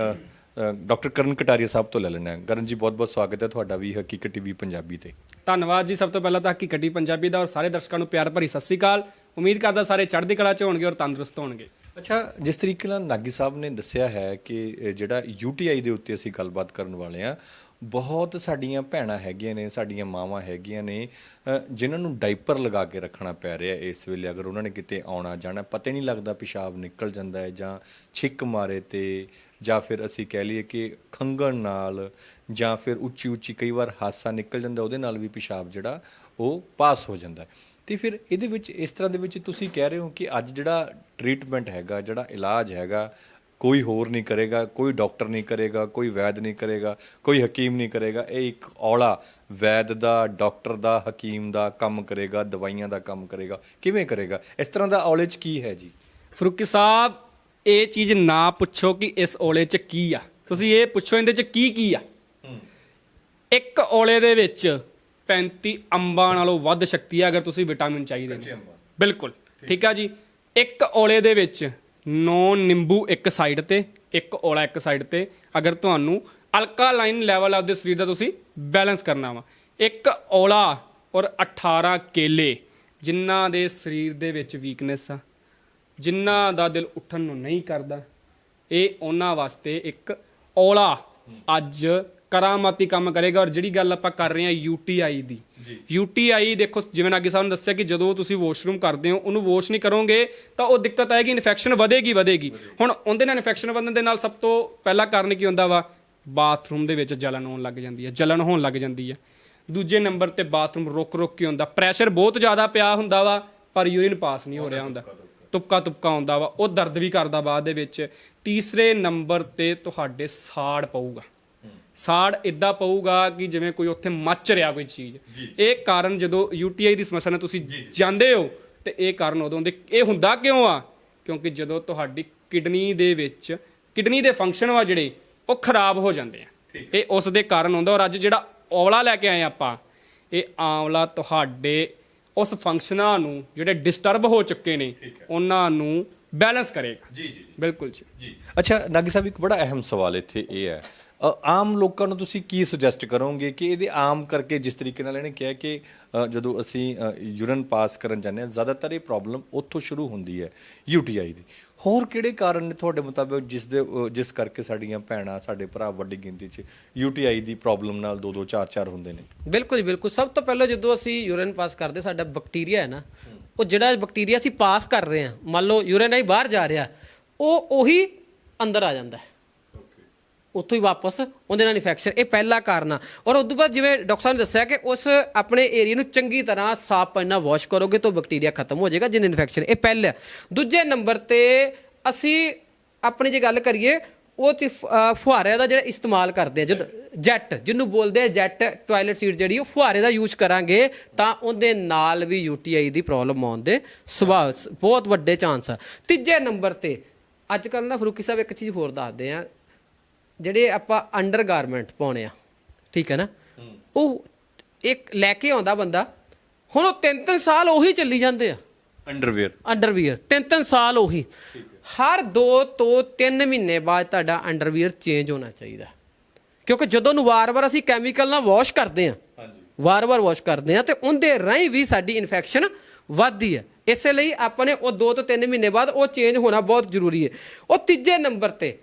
Speaker 1: ਡਾਕਟਰ ਕਰਨ ਕਟਾਰੀਆ ਸਾਹਿਬ ਤੋਂ ਲੈ ਲੈਣਾ ਹੈ। ਕਰਨ ਜੀ ਬਹੁਤ ਬਹੁਤ ਸਵਾਗਤ ਹੈ ਤੁਹਾਡਾ ਵੀ ਹਕੀਕਤ ਟੀਵੀ ਪੰਜਾਬੀ ਤੇ।
Speaker 2: ਧੰਨਵਾਦ ਜੀ। ਸਭ ਤੋਂ ਪਹਿਲਾਂ ਤਾਂ ਹਕੀਕਤੀ ਪੰਜਾਬੀ ਦਾ ਔਰ ਸਾਰੇ ਦਰਸ਼ਕਾਂ ਨੂੰ ਪਿਆਰ ਭਰੀ ਸਤਿ ਸ੍ਰੀ ਅਕਾਲ। ਉਮੀਦ ਕਰਦਾ ਸਾਰੇ ਚੜ੍ਹਦੀ ਕਲਾ 'ਚ ਹੋਣਗੇ ਔਰ ਤੰਦਰੁਸਤ ਹੋਣਗੇ।
Speaker 1: ਅੱਛਾ, ਜਿਸ ਤਰੀਕੇ ਨਾਲ ਨਾਗੀ ਸਾਹਿਬ ਨੇ ਦੱਸਿਆ ਹੈ ਕਿ ਇਹ ਜਿਹੜਾ ਯੂਟੀਆਈ ਦੇ ਉੱਤੇ ਅਸੀਂ ਗੱਲਬਾਤ ਕਰਨ ਵਾਲੇ ਆ ਬਹੁਤ ਸਾਡੀਆਂ ਭੈਣਾਂ ਹੈਗੀਆਂ ਨੇ, ਸਾਡੀਆਂ ਮਾਵਾਂ ਹੈਗੀਆਂ ਨੇ ਜਿਨ੍ਹਾਂ ਨੂੰ ਡਾਈਪਰ ਲਗਾ ਕੇ ਰੱਖਣਾ ਪੈ ਰਿਹਾ ਇਸ ਵੇਲੇ। ਅਗਰ ਉਹਨਾਂ ਨੇ ਕਿਤੇ ਆਉਣਾ ਜਾਣਾ, ਪਤਾ ਹੀ ਨਹੀਂ ਲੱਗਦਾ ਪਿਸ਼ਾਬ ਨਿਕਲ ਜਾਂਦਾ ਹੈ ਜਾਂ ਛਿੱਕ ਮਾਰੇ ਤੇ, ਜਾਂ ਫਿਰ ਅਸੀਂ ਕਹਿ ਲਈਏ ਕਿ ਖੰਗਣ ਨਾਲ, ਜਾਂ ਫਿਰ ਉੱਚੀ ਉੱਚੀ ਕਈ ਵਾਰ ਹਾਸਾ ਨਿਕਲ ਜਾਂਦਾ, ਉਹਦੇ ਨਾਲ ਵੀ ਪਿਸ਼ਾਬ ਜਿਹੜਾ, ਉਹ ਪਾਸ ਹੋ ਜਾਂਦਾ ਹੈ। ਤੇ ਫਿਰ ਇਹਦੇ ਵਿੱਚ ਇਸ ਤਰ੍ਹਾਂ ਦੇ ਵਿੱਚ ਤੁਸੀਂ ਕਹਿ ਰਹੇ ਹੋ ਕਿ ਅੱਜ ਜਿਹੜਾ ਟ੍ਰੀਟਮੈਂਟ ਹੈਗਾ ਜਿਹੜਾ ਇਲਾਜ ਹੈਗਾ ਕੋਈ ਹੋਰ ਨਹੀਂ ਕਰੇਗਾ ਕੋਈ ਡਾਕਟਰ ਨਹੀਂ ਕਰੇਗਾ ਕੋਈ ਵੈਦ ਨਹੀਂ ਕਰੇਗਾ ਕੋਈ ਹਕੀਮ ਨਹੀਂ ਕਰੇਗਾ। ਇਹ ਇੱਕ ਔਲਾ ਵੈਦ ਦਾ ਡਾਕਟਰ ਦਾ ਹਕੀਮ ਦਾ ਕੰਮ ਕਰੇਗਾ ਦਵਾਈਆਂ ਦਾ ਕੰਮ ਕਰੇਗਾ। ਕਿਵੇਂ ਕਰੇਗਾ? ਇਸ ਤਰ੍ਹਾਂ ਦਾ ਔਲੇ 'ਚ ਕੀ ਹੈ ਜੀ?
Speaker 2: ਫਰੂਕੀ ਸਾਹਿਬ ਇਹ ਚੀਜ਼ ਨਾ ਪੁੱਛੋ ਕਿ ਇਸ ਔਲੇ 'ਚ ਕੀ ਆ। ਤੁਸੀਂ ਇਹ ਪੁੱਛੋ ਇਹਦੇ 'ਚ ਕੀ ਕੀ ਆ ਇੱਕ ਔਲੇ ਦੇ ਵਿੱਚ 35 ਅੰਬਾਂ ਨਾਲੋਂ ਵੱਧ ਸ਼ਕਤੀ ਆ ਅਗਰ ਤੁਸੀਂ ਵਿਟਾਮਿਨ ਚਾਹੀਦੇ ਨੇ। ਬਿਲਕੁਲ। ਠੀਕ। ਆ ਜੀ? ਇੱਕ ਔਲੇ ਦੇ ਵਿੱਚ 9 ਨਿੰਬੂ ਇੱਕ ਸਾਈਡ ਤੇ ਇੱਕ ਔਲਾ ਇੱਕ ਸਾਈਡ ਤੇ। ਅਗਰ ਤੁਹਾਨੂੰ ਅਲਕਾਲਾਈਨ ਲੈਵਲ ਆਪਦੇ ਸਰੀਰ ਦਾ ਤੁਸੀਂ ਬੈਲੈਂਸ ਕਰਨਾ ਵਾ। ਇੱਕ ਔਲਾ ਔਰ 18 ਕੇਲੇ ਜਿਨ੍ਹਾਂ ਦੇ ਸਰੀਰ ਦੇ ਵਿੱਚ ਵੀਕਨੈਸ ਆ ਜਿਨ੍ਹਾਂ ਦਾ ਦਿਲ ਉੱਠਣ ਨੂੰ ਨਹੀਂ ਕਰਦਾ ਇਹ ਉਹਨਾਂ ਵਾਸਤੇ ਇੱਕ ਔਲਾ ਅੱਜ ਕਰਾਮਾਤੀ ਕੰਮ ਕਰੇਗਾ ਔਰ ਜਿਹੜੀ ਗੱਲ ਆਪਾਂ ਕਰ ਰਹੇ ਹਾਂ ਯੂਟੀਆਈ ਦੀ। ਯੂਟੀਆਈ ਦੇਖੋ ਜਿਵੇਂ ਨਾਗੀ ਸਾਹਿਬ ਨੇ ਦੱਸਿਆ ਕਿ ਜਦੋਂ ਤੁਸੀਂ ਵਾਸ਼ਰੂਮ ਕਰਦੇ ਹੋ ਉਹਨੂੰ ਵਾਸ਼ ਨਹੀਂ ਕਰੋਗੇ ਤਾਂ ਉਹ ਦਿੱਕਤ ਆਏਗੀ ਇਨਫੈਕਸ਼ਨ ਵਧੇਗੀ ਵਧੇਗੀ। ਹੁਣ ਉਹਦੇ ਨਾਲ ਇਨਫੈਕਸ਼ਨ ਵਧਣ ਦੇ ਨਾਲ ਸਭ ਤੋਂ ਪਹਿਲਾ ਕਾਰਨ ਕੀ ਹੁੰਦਾ ਵਾ? ਬਾਥਰੂਮ ਦੇ ਵਿੱਚ ਜਲਨ ਹੋਣ ਲੱਗ ਜਾਂਦੀ ਹੈ ਜਲਨ ਹੋਣ ਲੱਗ ਜਾਂਦੀ ਹੈ। ਦੂਜੇ ਨੰਬਰ ਤੇ ਬਾਥਰੂਮ ਰੁਕ ਰੁਕ ਕੇ ਹੁੰਦਾ। ਪ੍ਰੈਸ਼ਰ ਬਹੁਤ ਜ਼ਿਆਦਾ ਪਿਆ ਹੁੰਦਾ ਵਾ ਪਰ ਯੂਰਿਨ ਪਾਸ ਨਹੀਂ ਹੋ ਰਿਹਾ ਹੁੰਦਾ। ਤੁਪਕਾ ਤੁਪਕਾ ਆਉਂਦਾ ਵਾ। ਉਹ ਦਰਦ ਵੀ ਕਰਦਾ ਬਾਅਦ ਦੇ ਵਿੱਚ। ਤੀਸਰੇ ਨੰਬਰ ਤੇ ਤੁਹਾਡੇ ਸਾੜ ਪਊਗਾ। ਸਾੜ ਇਦਾਂ ਪਊਗਾ ਕਿ ਜਿਵੇਂ ਕੋਈ ਉੱਥੇ ਮੱਚ ਰਿਹਾ ਕੋਈ ਚੀਜ਼। ਇਹ ਕਾਰਨ ਜਦੋਂ ਯੂਟੀਆਈ ਦੀ ਸਮੱਸਿਆ ਨਾਲ ਤੁਸੀਂ ਜਾਂਦੇ ਹੋ ਤੇ ਇਹ ਕਾਰਨ ਉਦੋਂ ਦੇ ਇਹ ਹੁੰਦਾ ਕਿਉਂ ਆ? ਕਿਉਂਕਿ ਜਦੋਂ ਤੁਹਾਡੀ ਕਿਡਨੀ ਦੇ ਵਿੱਚ ਕਿਡਨੀ ਦੇ ਫੰਕਸ਼ਨ ਆ ਜਿਹੜੇ ਉਹ ਖਰਾਬ ਹੋ ਜਾਂਦੇ ਆ। ਇਹ ਉਸ ਦੇ ਕਾਰਨ ਹੁੰਦਾ ਔਰ ਅੱਜ ਜਿਹੜਾ ਔਵਲਾ ਲੈ ਕੇ ਆਏ ਆਪਾਂ ਇਹ ਆਂਵਲਾ ਤੁਹਾਡੇ ਉਸ ਫੰਕਸ਼ਨਾਂ ਨੂੰ ਜਿਹੜੇ ਡਿਸਟਰਬ ਹੋ ਚੁੱਕੇ ਨੇ ਉਹਨਾਂ ਨੂੰ ਬੈਲੈਂਸ ਕਰੇਗਾ।
Speaker 1: ਜੀ ਜੀ।
Speaker 2: ਬਿਲਕੁਲ ਜੀ।
Speaker 1: ਜੀ। ਅੱਛਾ ਨਾਗੀ ਸਾਹਿਬ ਇੱਕ ਬੜਾ ਅਹਿਮ ਸਵਾਲ ਇੱਥੇ ਇਹ ਹੈ ਆਮ ਲੋਕਾਂ ਨੂੰ ਤੁਸੀਂ ਕੀ ਸੁਜੈਸਟ ਕਰੋਗੇ ਕਿ ਇਹਦੇ ਆਮ ਕਰਕੇ ਜਿਸ ਤਰੀਕੇ ਨਾਲ ਇਹਨੇ ਕਿਹਾ ਕਿ ਜਦੋਂ ਅਸੀਂ ਯੂਰਨ ਪਾਸ ਕਰਨ ਜਾਂਦੇ ਹਾਂ, ਜ਼ਿਆਦਾਤਰ ਇਹ ਪ੍ਰੋਬਲਮ ਉੱਥੋਂ ਸ਼ੁਰੂ ਹੁੰਦੀ ਹੈ ਯੂਟੀਆਈ ਦੀ। ਹੋਰ ਕਿਹੜੇ ਕਾਰਨ ਨੇ ਤੁਹਾਡੇ ਮੁਤਾਬਕ ਜਿਸ ਦੇ ਜਿਸ ਕਰਕੇ ਸਾਡੀਆਂ ਭੈਣਾਂ, ਸਾਡੇ ਭਰਾ ਵੱਡੀ ਗਿਣਤੀ 'ਚ ਯੂਟੀਆਈ ਦੀ ਪ੍ਰੋਬਲਮ ਨਾਲ ਦੋ ਦੋ ਚਾਰ ਚਾਰ ਹੁੰਦੇ ਨੇ?
Speaker 3: ਬਿਲਕੁਲ ਜੀ, ਬਿਲਕੁਲ। ਸਭ ਤੋਂ ਪਹਿਲਾਂ ਜਦੋਂ ਅਸੀਂ ਯੂਰਨ ਪਾਸ ਕਰਦੇ, ਸਾਡਾ ਬੈਕਟੀਰੀਆ ਹੈ ਨਾ, ਉਹ ਜਿਹੜਾ ਬੈਕਟੀਰੀਆ ਅਸੀਂ ਪਾਸ ਕਰ ਰਹੇ ਹਾਂ, ਮੰਨ ਲਓ ਯੂਰਨ ਆਈ ਬਾਹਰ ਜਾ ਰਿਹਾ, ਉਹ ਉਹੀ ਅੰਦਰ ਆ ਜਾਂਦਾ ਹੈ। ਉੱਥੋਂ ਹੀ ਵਾਪਸ, ਉਹਦੇ ਨਾਲ ਇਨਫੈਕਸ਼ਨ ਇਹ ਪਹਿਲਾ ਕਾਰਨ ਆ। ਔਰ ਉਸ ਤੋਂ ਬਾਅਦ ਜਿਵੇਂ ਡਾਕਟਰ ਸਾਹਿਬ ਨੇ ਦੱਸਿਆ ਕਿ ਉਸ ਆਪਣੇ ਏਰੀਆ ਨੂੰ ਚੰਗੀ ਤਰ੍ਹਾਂ ਸਾਫ਼ ਪਾਣੀ ਨਾਲ ਵਾਸ਼ ਕਰੋਗੇ ਤਾਂ ਬੈਕਟੀਰੀਆ ਖਤਮ ਹੋ ਜਾਏਗਾ ਜਿਨ ਇਨਫੈਕਸ਼ਨ ਇਹ ਪਹਿਲਾ। ਦੂਜੇ ਨੰਬਰ ਤੇ ਅਸੀਂ ਆਪਣੀ ਜੇ ਗੱਲ ਕਰੀਏ, ਉਹ ਤੇ ਫ- ਅਹ ਫੁਹਾਰੇ ਦਾ ਜਿਹੜਾ ਇਸਤੇਮਾਲ ਕਰਦੇ ਆ, ਜਦ ਜੈਟ, ਜਿਹਨੂੰ ਬੋਲਦੇ ਆ ਜੈਟ ਟਾਇਲਟ ਸੀਟ ਜਿਹੜੀ, ਉਹ ਫੁਹਾਰੇ ਦਾ ਯੂਜ਼ ਕਰਾਂਗੇ ਤਾਂ ਉਹਦੇ ਨਾਲ ਵੀ ਯੂਟੀਆਈ ਦੀ ਪ੍ਰੋਬਲਮ ਆਉਣ ਦੇ ਸੁਭਾਅ ਬਹੁਤ ਵੱਡੇ ਚਾਂਸ ਆ। ਤੀਜੇ ਨੰਬਰ ਤੇ, ਅੱਜ ਕੱਲ ਨਾ ਫਰੂਕੀ ਸਾਹਿਬ ਇੱਕ ਚੀਜ਼ ਹੋਰ ਦੱਸਦੇ ਆ ਜਿਹੜੇ ਆਪਾਂ ਅੰਡਰਗਾਰਮੈਂਟ ਪਾਉਣੇ ਆ ਠੀਕ ਹੈ ਨਾ? ਉਹ ਇੱਕ ਲੈ ਕੇ ਆਉਂਦਾ ਬੰਦਾ ਹੁਣ ਉਹ ਤਿੰਨ ਤਿੰਨ ਸਾਲ ਉਹੀ ਚੱਲੀ ਜਾਂਦੇ ਆ।
Speaker 1: ਅੰਡਰਵੇਅਰ
Speaker 3: ਅੰਡਰਵੀਅਰ ਤਿੰਨ ਤਿੰਨ ਸਾਲ ਉਹੀ। ਹਰ 2 ਤੋਂ 3 ਮਹੀਨੇ ਬਾਅਦ ਤੁਹਾਡਾ ਅੰਡਰਵੀਅਰ ਚੇਂਜ ਹੋਣਾ ਚਾਹੀਦਾ। ਕਿਉਂਕਿ ਜਦੋਂ ਨੂੰ ਵਾਰ-ਵਾਰ ਅਸੀਂ ਕੈਮੀਕਲ ਨਾਲ ਵਾਸ਼ ਕਰਦੇ ਆ ਵਾਰ-ਵਾਰ ਵਾਸ਼ ਕਰਦੇ ਆ ਤੇ ਉਹਦੇ ਰਾਹੀਂ ਵੀ ਸਾਡੀ ਇਨਫੈਕਸ਼ਨ ਵੱਧਦੀ ਹੈ। ਇਸੇ ਲਈ ਆਪਾਂ ਨੇ ਉਹ 2 ਤੋਂ 3 ਮਹੀਨੇ ਬਾਅਦ ਉਹ ਚੇਂਜ ਹੋਣਾ ਬਹੁਤ ਜ਼ਰੂਰੀ ਹੈ। ਉਹ ਤੀਜੇ ਨੰਬਰ ਤੇ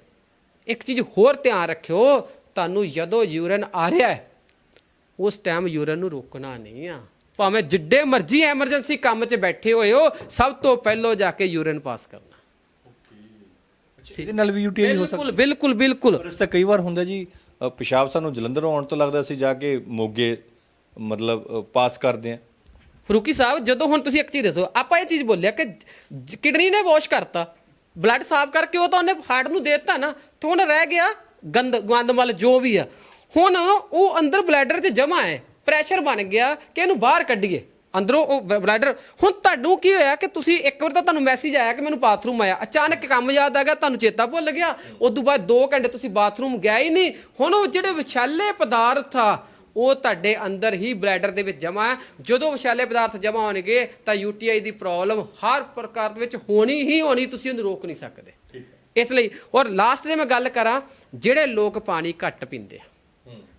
Speaker 3: ਇੱਕ ਚੀਜ਼ ਹੋਰ ਧਿਆਨ ਰੱਖਿਓ ਤੁਹਾਨੂੰ ਜਦੋਂ ਯੂਰਨ ਆ ਰਿਹਾ ਹੈ ਉਸ ਟਾਈਮ ਯੂਰਨ ਨੂੰ ਰੋਕਣਾ ਨਹੀਂ ਆ। ਭਾਵੇਂ ਜਿੱਡੇ ਮਰਜ਼ੀ ਐਮਰਜੈਂਸੀ ਕੰਮ 'ਚ ਬੈਠੇ ਹੋਏ ਹੋ ਸਭ ਤੋਂ ਪਹਿਲਾਂ ਜਾ ਕੇ ਯੂਰਿਨ ਪਾਸ ਕਰਨਾ।
Speaker 1: ਇਹਦੇ ਨਾਲ ਵੀ ਯੂਟੀਆਈ ਹੋ ਸਕਦਾ।
Speaker 3: ਬਿਲਕੁਲ ਬਿਲਕੁਲ ਬਿਲਕੁਲ।
Speaker 1: ਪਰ ਇਸ ਤਾਂ ਕਈ ਵਾਰ ਹੁੰਦਾ ਜੀ ਪਿਸ਼ਾਬ ਸਾਨੂੰ ਜਲੰਧਰੋਂ ਆਉਣ ਤੋਂ ਲੱਗਦਾ ਸੀ ਜਾ ਕੇ ਮੋਗੇ ਮਤਲਬ ਪਾਸ ਕਰਦੇ ਆ।
Speaker 3: ਫਰੂਕੀ ਸਾਹਿਬ ਜਦੋਂ ਹੁਣ ਤੁਸੀਂ ਇੱਕ ਚੀਜ਼ ਦੱਸੋ ਆਪਾਂ ਇਹ ਚੀਜ਼ ਬੋਲਿਆ ਕਿ ਕਿਡਨੀ ਨੇ ਵਾਸ਼ ਕਰਤਾ। ਬਲੱਡ ਸਾਫ਼ ਕਰਕੇ ਉਹ ਤਾਂ ਉਹਨੇ ਹਾਰਟ ਨੂੰ ਦੇ ਦਿੱਤਾ ਨਾ, ਤੇ ਹੁਣ ਰਹਿ ਗਿਆ ਗੰਦ ਗੰਦ ਮਲ ਜੋ ਵੀ ਆ। ਹੁਣ ਉਹ ਅੰਦਰ ਬਲੈਡਰ 'ਚ ਜਮਾ ਹੈ, ਪ੍ਰੈਸ਼ਰ ਬਣ ਗਿਆ ਕਿ ਇਹਨੂੰ ਬਾਹਰ ਕੱਢੀਏ। ਅੰਦਰੋਂ ਉਹ ਬਲੈਡਰ, ਹੁਣ ਤੁਹਾਨੂੰ ਕੀ ਹੋਇਆ ਕਿ ਤੁਸੀਂ ਇੱਕ ਵਾਰ ਤਾਂ ਤੁਹਾਨੂੰ ਮੈਸੇਜ ਆਇਆ ਕਿ ਮੈਨੂੰ ਬਾਥਰੂਮ ਆਇਆ। ਅਚਾਨਕ ਕੰਮ ਯਾਦ ਆ ਗਿਆ, ਤੁਹਾਨੂੰ ਚੇਤਾ ਭੁੱਲ ਗਿਆ। ਉਸ ਤੋਂ ਬਾਅਦ 2 ਘੰਟੇ ਤੁਸੀਂ ਬਾਥਰੂਮ ਗਿਆ ਹੀ ਨਹੀਂ। ਹੁਣ ਉਹ ਜਿਹੜੇ ਵਿਛਾਲੇ ਪਦਾਰਥ ਆ ਉਹ ਤੁਹਾਡੇ ਅੰਦਰ ਹੀ ਬਲੈਡਰ ਦੇ ਵਿੱਚ ਜਮਾ ਹੈ। ਜਦੋਂ ਵਿਸ਼ਾਲੇ ਪਦਾਰਥ ਜਮਾ ਹੋਣਗੇ ਤਾਂ ਯੂਟੀਆਈ ਦੀ ਪ੍ਰੋਬਲਮ ਹਰ ਪ੍ਰਕਾਰ ਦੇ ਵਿੱਚ ਹੋਣੀ ਹੀ ਹੋਣੀ ਤੁਸੀਂ ਉਹਨੂੰ ਰੋਕ ਨਹੀਂ ਸਕਦੇ। ਇਸ ਲਈ ਔਰ ਲਾਸਟ ਤੇ ਮੈਂ ਗੱਲ ਕਰਾਂ ਜਿਹੜੇ ਲੋਕ ਪਾਣੀ ਘੱਟ ਪੀਂਦੇ ਆ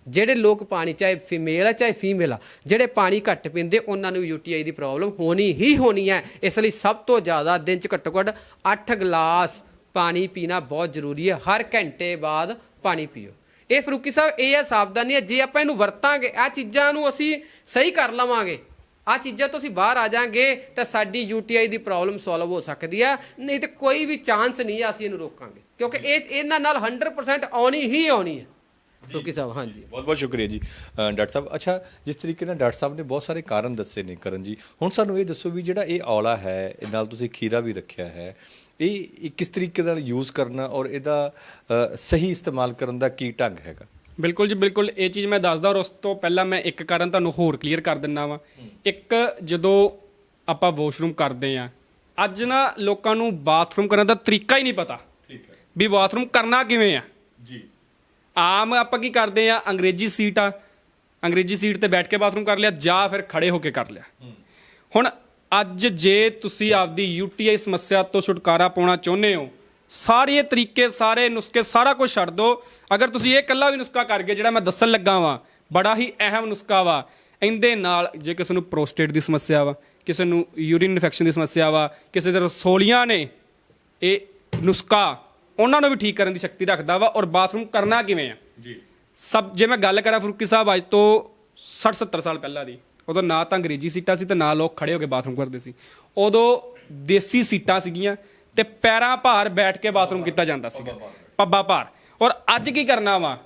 Speaker 3: ਜਿਹੜੇ ਲੋਕ ਪਾਣੀ ਚਾਹੇ ਫੀਮੇਲ ਆ ਚਾਹੇ ਫੀਮੇਲ ਆ ਜਿਹੜੇ ਪਾਣੀ ਘੱਟ ਪੀਂਦੇ ਉਹਨਾਂ ਨੂੰ ਯੂਟੀਆਈ ਦੀ ਪ੍ਰੋਬਲਮ ਹੋਣੀ ਹੀ ਹੋਣੀ ਹੈ। ਇਸ ਲਈ ਸਭ ਤੋਂ ਜ਼ਿਆਦਾ ਦਿਨ ਚ ਘੱਟੋ ਘੱਟ 8 ਗਲਾਸ ਪਾਣੀ ਪੀਣਾ ਬਹੁਤ ਜ਼ਰੂਰੀ ਹੈ। ਹਰ ਘੰਟੇ ਬਾਅਦ ਪਾਣੀ ਪੀਓ। ਇਹ ਫਰੂਕੀ ਸਾਹਿਬ, ਇਹ ਆ ਸਾਵਧਾਨੀ ਹੈ ਜੇ ਆਪਾਂ ਇਹਨੂੰ ਵਰਤਾਂਗੇ ਆ ਚੀਜ਼ਾਂ ਨੂੰ ਅਸੀਂ ਸਹੀ ਕਰ ਲਵਾਂਗੇ। ਆ ਚੀਜ਼ਾਂ ਤੋਂ ਅਸੀਂ ਬਾਹਰ ਆ ਜਾਾਂਗੇ, ਤਾਂ ਸਾਡੀ ਯੂਟੀਆਈ ਦੀ ਪ੍ਰੋਬਲਮ ਸੋਲਵ ਹੋ ਸਕਦੀ ਆ, ਨਹੀਂ ਤੇ ਕੋਈ ਵੀ ਚਾਂਸ ਨਹੀਂ ਆ ਅਸੀਂ ਇਹਨੂੰ ਰੋਕਾਂਗੇ। ਕਿਉਂਕਿ ਇਹ, ਇਹਨਾਂ ਨਾਲ 100% ਆਉਣੀ ਹੀ ਆਉਣੀ ਹੈ ਫਰੂਕੀ ਸਾਹਿਬ ਹਾਂਜੀ।
Speaker 1: ਬਹੁਤ ਬਹੁਤ ਸ਼ੁਕਰੀਆ ਜੀ ਅ, ਡਾਕਟਰ ਸਾਹਿਬ। ਅੱਛਾ ਜਿਸ ਤਰੀਕੇ ਨਾਲ ਡਾਕਟਰ ਸਾਹਿਬ ਨੇ ਬਹੁਤ ਸਾਰੇ ਕਾਰਨ ਦੱਸੇ ਨੇ ਕਰਨ ਜੀ ਹੁਣ ਸਾਨੂੰ ਇਹ ਦੱਸੋ ਵੀ ਜਿਹੜਾ ਇਹ ਔਲਾ ਹੈ ਇਹ ਨਾਲ ਤੁਸੀਂ ਖੀਰਾ ਵੀ ਰੱਖਿਆ ਹੈ ਇਹ ਇਹ ਕਿਸ ਤਰੀਕੇ ਨਾਲ ਯੂਜ਼ ਕਰਨਾ ਔਰ ਇਹਦਾ ਅ, ਸਹੀ ਇਸਤੇਮਾਲ ਕਰਨ ਦਾ ਕੀ ਢੰਗ ਹੈਗਾ?
Speaker 2: ਬਿਲਕੁਲ ਜੀ ਬਿਲਕੁਲ। ਇਹ ਚੀਜ਼ ਮੈਂ ਦੱਸਦਾ ਔਰ ਉਸ ਤੋਂ ਪਹਿਲਾਂ ਮੈਂ ਇੱਕ ਕਾਰਨ ਤੁਹਾਨੂੰ ਹੋਰ ਕਲੀਅਰ ਕਰ ਦਿੰਨਾ ਵਾਂ। ਇੱਕ ਜਦੋਂ ਆਪਾਂ ਵਾਸ਼ਰੂਮ ਕਰਦੇ ਆ ਅੱਜ ਨਾ ਲੋਕਾਂ ਨੂੰ ਬਾਥਰੂਮ ਕਰਨ ਦਾ ਤਰੀਕਾ ਹੀ ਨਹੀਂ ਪਤਾ
Speaker 1: ਠੀਕ ਹੈ।
Speaker 2: ਵੀ ਬਾਥਰੂਮ ਕਰਨਾ ਕਿਵੇਂ ਆ।
Speaker 1: ਜੀ।
Speaker 2: ਆਮ ਆਪਾਂ ਕੀ ਕਰਦੇ ਆ ਅੰਗਰੇਜ਼ੀ ਸੀਟ ਆ। ਅੰਗਰੇਜ਼ੀ ਸੀਟ ਤੇ ਬੈਠ ਕੇ ਬਾਥਰੂਮ ਕਰ ਲਿਆ ਜਾਂ ਫਿਰ ਖੜੇ ਹੋ ਕੇ ਕਰ ਲਿਆ। ਹੁਣ ਅੱਜ ਜੇ ਤੁਸੀਂ ਆਪਦੀ ਯੂਟੀਆਈ ਸਮੱਸਿਆ ਤੋਂ ਛੁਟਕਾਰਾ ਪਾਉਣਾ ਚਾਹੁੰਦੇ ਹੋ ਸਾਰੇ ਤਰੀਕੇ ਸਾਰੇ ਨੁਸਖੇ ਸਾਰਾ ਕੁਝ ਛੱਡ ਦਿਓ ਅਗਰ ਤੁਸੀਂ ਇਹ ਇਕੱਲਾ ਵੀ ਨੁਸਖਾ ਕਰ ਗਏ ਜਿਹੜਾ ਮੈਂ ਦੱਸਣ ਲੱਗਾ ਵਾਂ ਬੜਾ ਹੀ ਅਹਿਮ ਨੁਸਖਾ ਵਾ ਇਹਦੇ ਨਾਲ ਜੇ ਕਿਸੇ ਨੂੰ ਪ੍ਰੋਸਟੇਟ ਦੀ ਸਮੱਸਿਆ ਵਾ ਕਿਸੇ ਨੂੰ ਯੂਰਿਨ ਇਨਫੈਕਸ਼ਨ ਦੀ ਸਮੱਸਿਆ ਵਾ ਕਿਸੇ ਦੇ ਰਸੋਲੀਆਂ ਨੇ ਇਹ ਨੁਸਖਾ ਉਹਨਾਂ ਨੂੰ ਵੀ ਠੀਕ ਕਰਨ ਦੀ ਸ਼ਕਤੀ ਰੱਖਦਾ ਵਾ ਔਰ ਬਾਥਰੂਮ ਕਰਨਾ ਕਿਵੇਂ ਆ?
Speaker 1: ਜੀ।
Speaker 2: ਸਭ ਜੇ ਮੈਂ ਗੱਲ ਕਰਾਂ ਫਰੂਕੀ ਸਾਹਿਬ ਅੱਜ ਤੋਂ 60 70 ਸਾਲ ਪਹਿਲਾਂ ਦੀ ਉਦੋਂ ਨਾ ਤਾਂ ਅੰਗਰੇਜ਼ੀ ਸੀਟਾਂ ਸੀ ਤੇ ਨਾ ਲੋਕ ਖੜੇ ਹੋ ਕੇ ਬਾਥਰੂਮ ਕਰਦੇ ਸੀ। ਉਦੋਂ ਦੇਸੀ ਸੀਟਾਂ ਸੀਗੀਆਂ ਤੇ ਪੈਰਾਂ ਭਾਰ ਬੈਠ ਕੇ ਬਾਥਰੂਮ ਕੀਤਾ ਜਾਂਦਾ ਸੀਗਾ। ਪੱਬਾ ਭਾਰ। ਔਰ ਅੱਜ ਕੀ ਕਰਨਾ ਵਾ?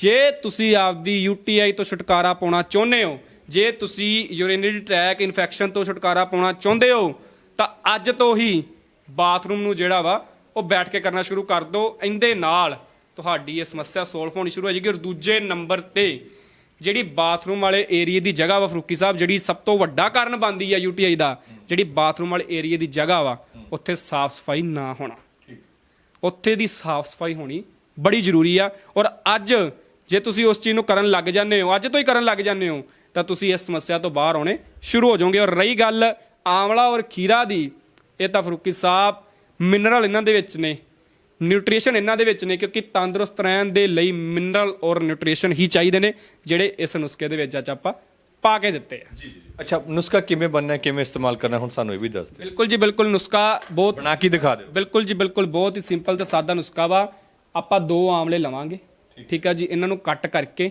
Speaker 2: ਜੇ ਤੁਸੀਂ ਆਪਦੀ ਯੂਟੀਆਈ ਤੋਂ ਛੁਟਕਾਰਾ ਪਾਉਣਾ ਚਾਹੁੰਦੇ ਹੋ ਜੇ ਤੁਸੀਂ ਯੂਰੀਨਰੀ ਟਰੈਕ ਇਨਫੈਕਸ਼ਨ ਤੋਂ ਛੁਟਕਾਰਾ ਪਾਉਣਾ ਚਾਹੁੰਦੇ ਹੋ ਤਾਂ ਅੱਜ ਤੋਂ ਹੀ ਬਾਥਰੂਮ ਨੂੰ ਜਿਹੜਾ ਵਾ ਉਹ ਬੈਠ ਕੇ ਕਰਨਾ ਸ਼ੁਰੂ ਕਰ ਦਿਓ ਇਹਦੇ ਨਾਲ ਤੁਹਾਡੀ ਇਹ ਸਮੱਸਿਆ ਸੋਲਵ ਹੋਣੀ ਸ਼ੁਰੂ ਹੋ ਜਾਏਗੀ। ਔਰ ਦੂਜੇ ਨੰਬਰ ਤੇ ਜਿਹੜੀ ਬਾਥਰੂਮ ਵਾਲੇ ਏਰੀਏ ਦੀ ਜਗ੍ਹਾ ਵਾ ਫਰੂਕੀ ਸਾਹਿਬ ਜਿਹੜੀ ਸਭ ਤੋਂ ਵੱਡਾ ਕਾਰਨ ਬਣਦੀ ਆ ਯੂਟੀਆਈ ਦਾ ਜਿਹੜੀ ਬਾਥਰੂਮ ਵਾਲੇ ਏਰੀਏ ਦੀ ਜਗ੍ਹਾ ਵਾ ਉੱਥੇ ਸਾਫ਼ ਸਫ਼ਾਈ ਨਾ ਹੋਣਾ। ਉੱਥੇ ਦੀ ਸਾਫ਼ ਸਫ਼ਾਈ ਹੋਣੀ ਬੜੀ ਜ਼ਰੂਰੀ ਆ। ਔਰ ਅੱਜ ਜੇ ਤੁਸੀਂ ਉਸ ਚੀਜ਼ ਨੂੰ ਕਰਨ ਲੱਗ ਜਾਂਦੇ ਹੋ ਅੱਜ ਤੋਂ ਹੀ ਕਰਨ ਲੱਗ ਜਾਂਦੇ ਹੋ ਤਾਂ ਤੁਸੀਂ ਇਸ ਸਮੱਸਿਆ ਤੋਂ ਬਾਹਰ ਆਉਣੇ ਸ਼ੁਰੂ ਹੋ ਜਾਓਗੇ। ਔਰ ਰਹੀ ਗੱਲ ਆਂਵਲਾ ਔਰ ਖੀਰਾ ਦੀ ਇਹ ਤਾਂ ਫਰੂਕੀ ਸਾਹਿਬ ਮਿਨਰਲ ਇਹਨਾਂ ਦੇ ਵਿੱਚ ਨੇ ਨਿਊਟ੍ਰੀਸ਼ਨ ਇਹਨਾਂ ਦੇ ਵਿੱਚ ਨੇ ਕਿਉਂਕਿ ਤੰਦਰੁਸਤ ਰਹਿਣ ਦੇ ਲਈ ਮਿਨਰਲ ਔਰ ਨਿਊਟ੍ਰੀਸ਼ਨ ਹੀ ਚਾਹੀਦੇ ਨੇ ਜਿਹੜੇ ਇਸ ਨੁਸਖੇ ਦੇ ਵਿੱਚ ਅੱਜ ਆਪਾਂ ਪਾ ਕੇ ਦਿੱਤੇ ਆ।
Speaker 1: ਅੱਛਾ ਨੁਸਖਾ ਕਿਵੇਂ ਬਣਨਾ ਹੈ ਕਿਵੇਂ ਇਸਤੇਮਾਲ ਕਰਨਾ ਹੁਣ ਸਾਨੂੰ ਇਹ ਵੀ ਦੱਸ ਦਿਓ।
Speaker 2: ਬਿਲਕੁਲ ਜੀ ਬਿਲਕੁਲ ਨੁਸਖਾ ਬਹੁਤ
Speaker 1: ਬਣਾ ਕੇ ਦਿਖਾ ਦਿਓ।
Speaker 2: ਬਿਲਕੁਲ ਜੀ ਬਿਲਕੁਲ ਬਹੁਤ ਹੀ ਸਿੰਪਲ ਤੇ ਸਾਦਾ ਨੁਸਖਾ ਵਾ। ਆਪਾਂ ਦੋ ਆਮਲੇ ਲਵਾਂਗੇ। ਠੀਕ। ਆ ਜੀ ਇਹਨਾਂ ਨੂੰ ਕੱਟ ਕਰਕੇ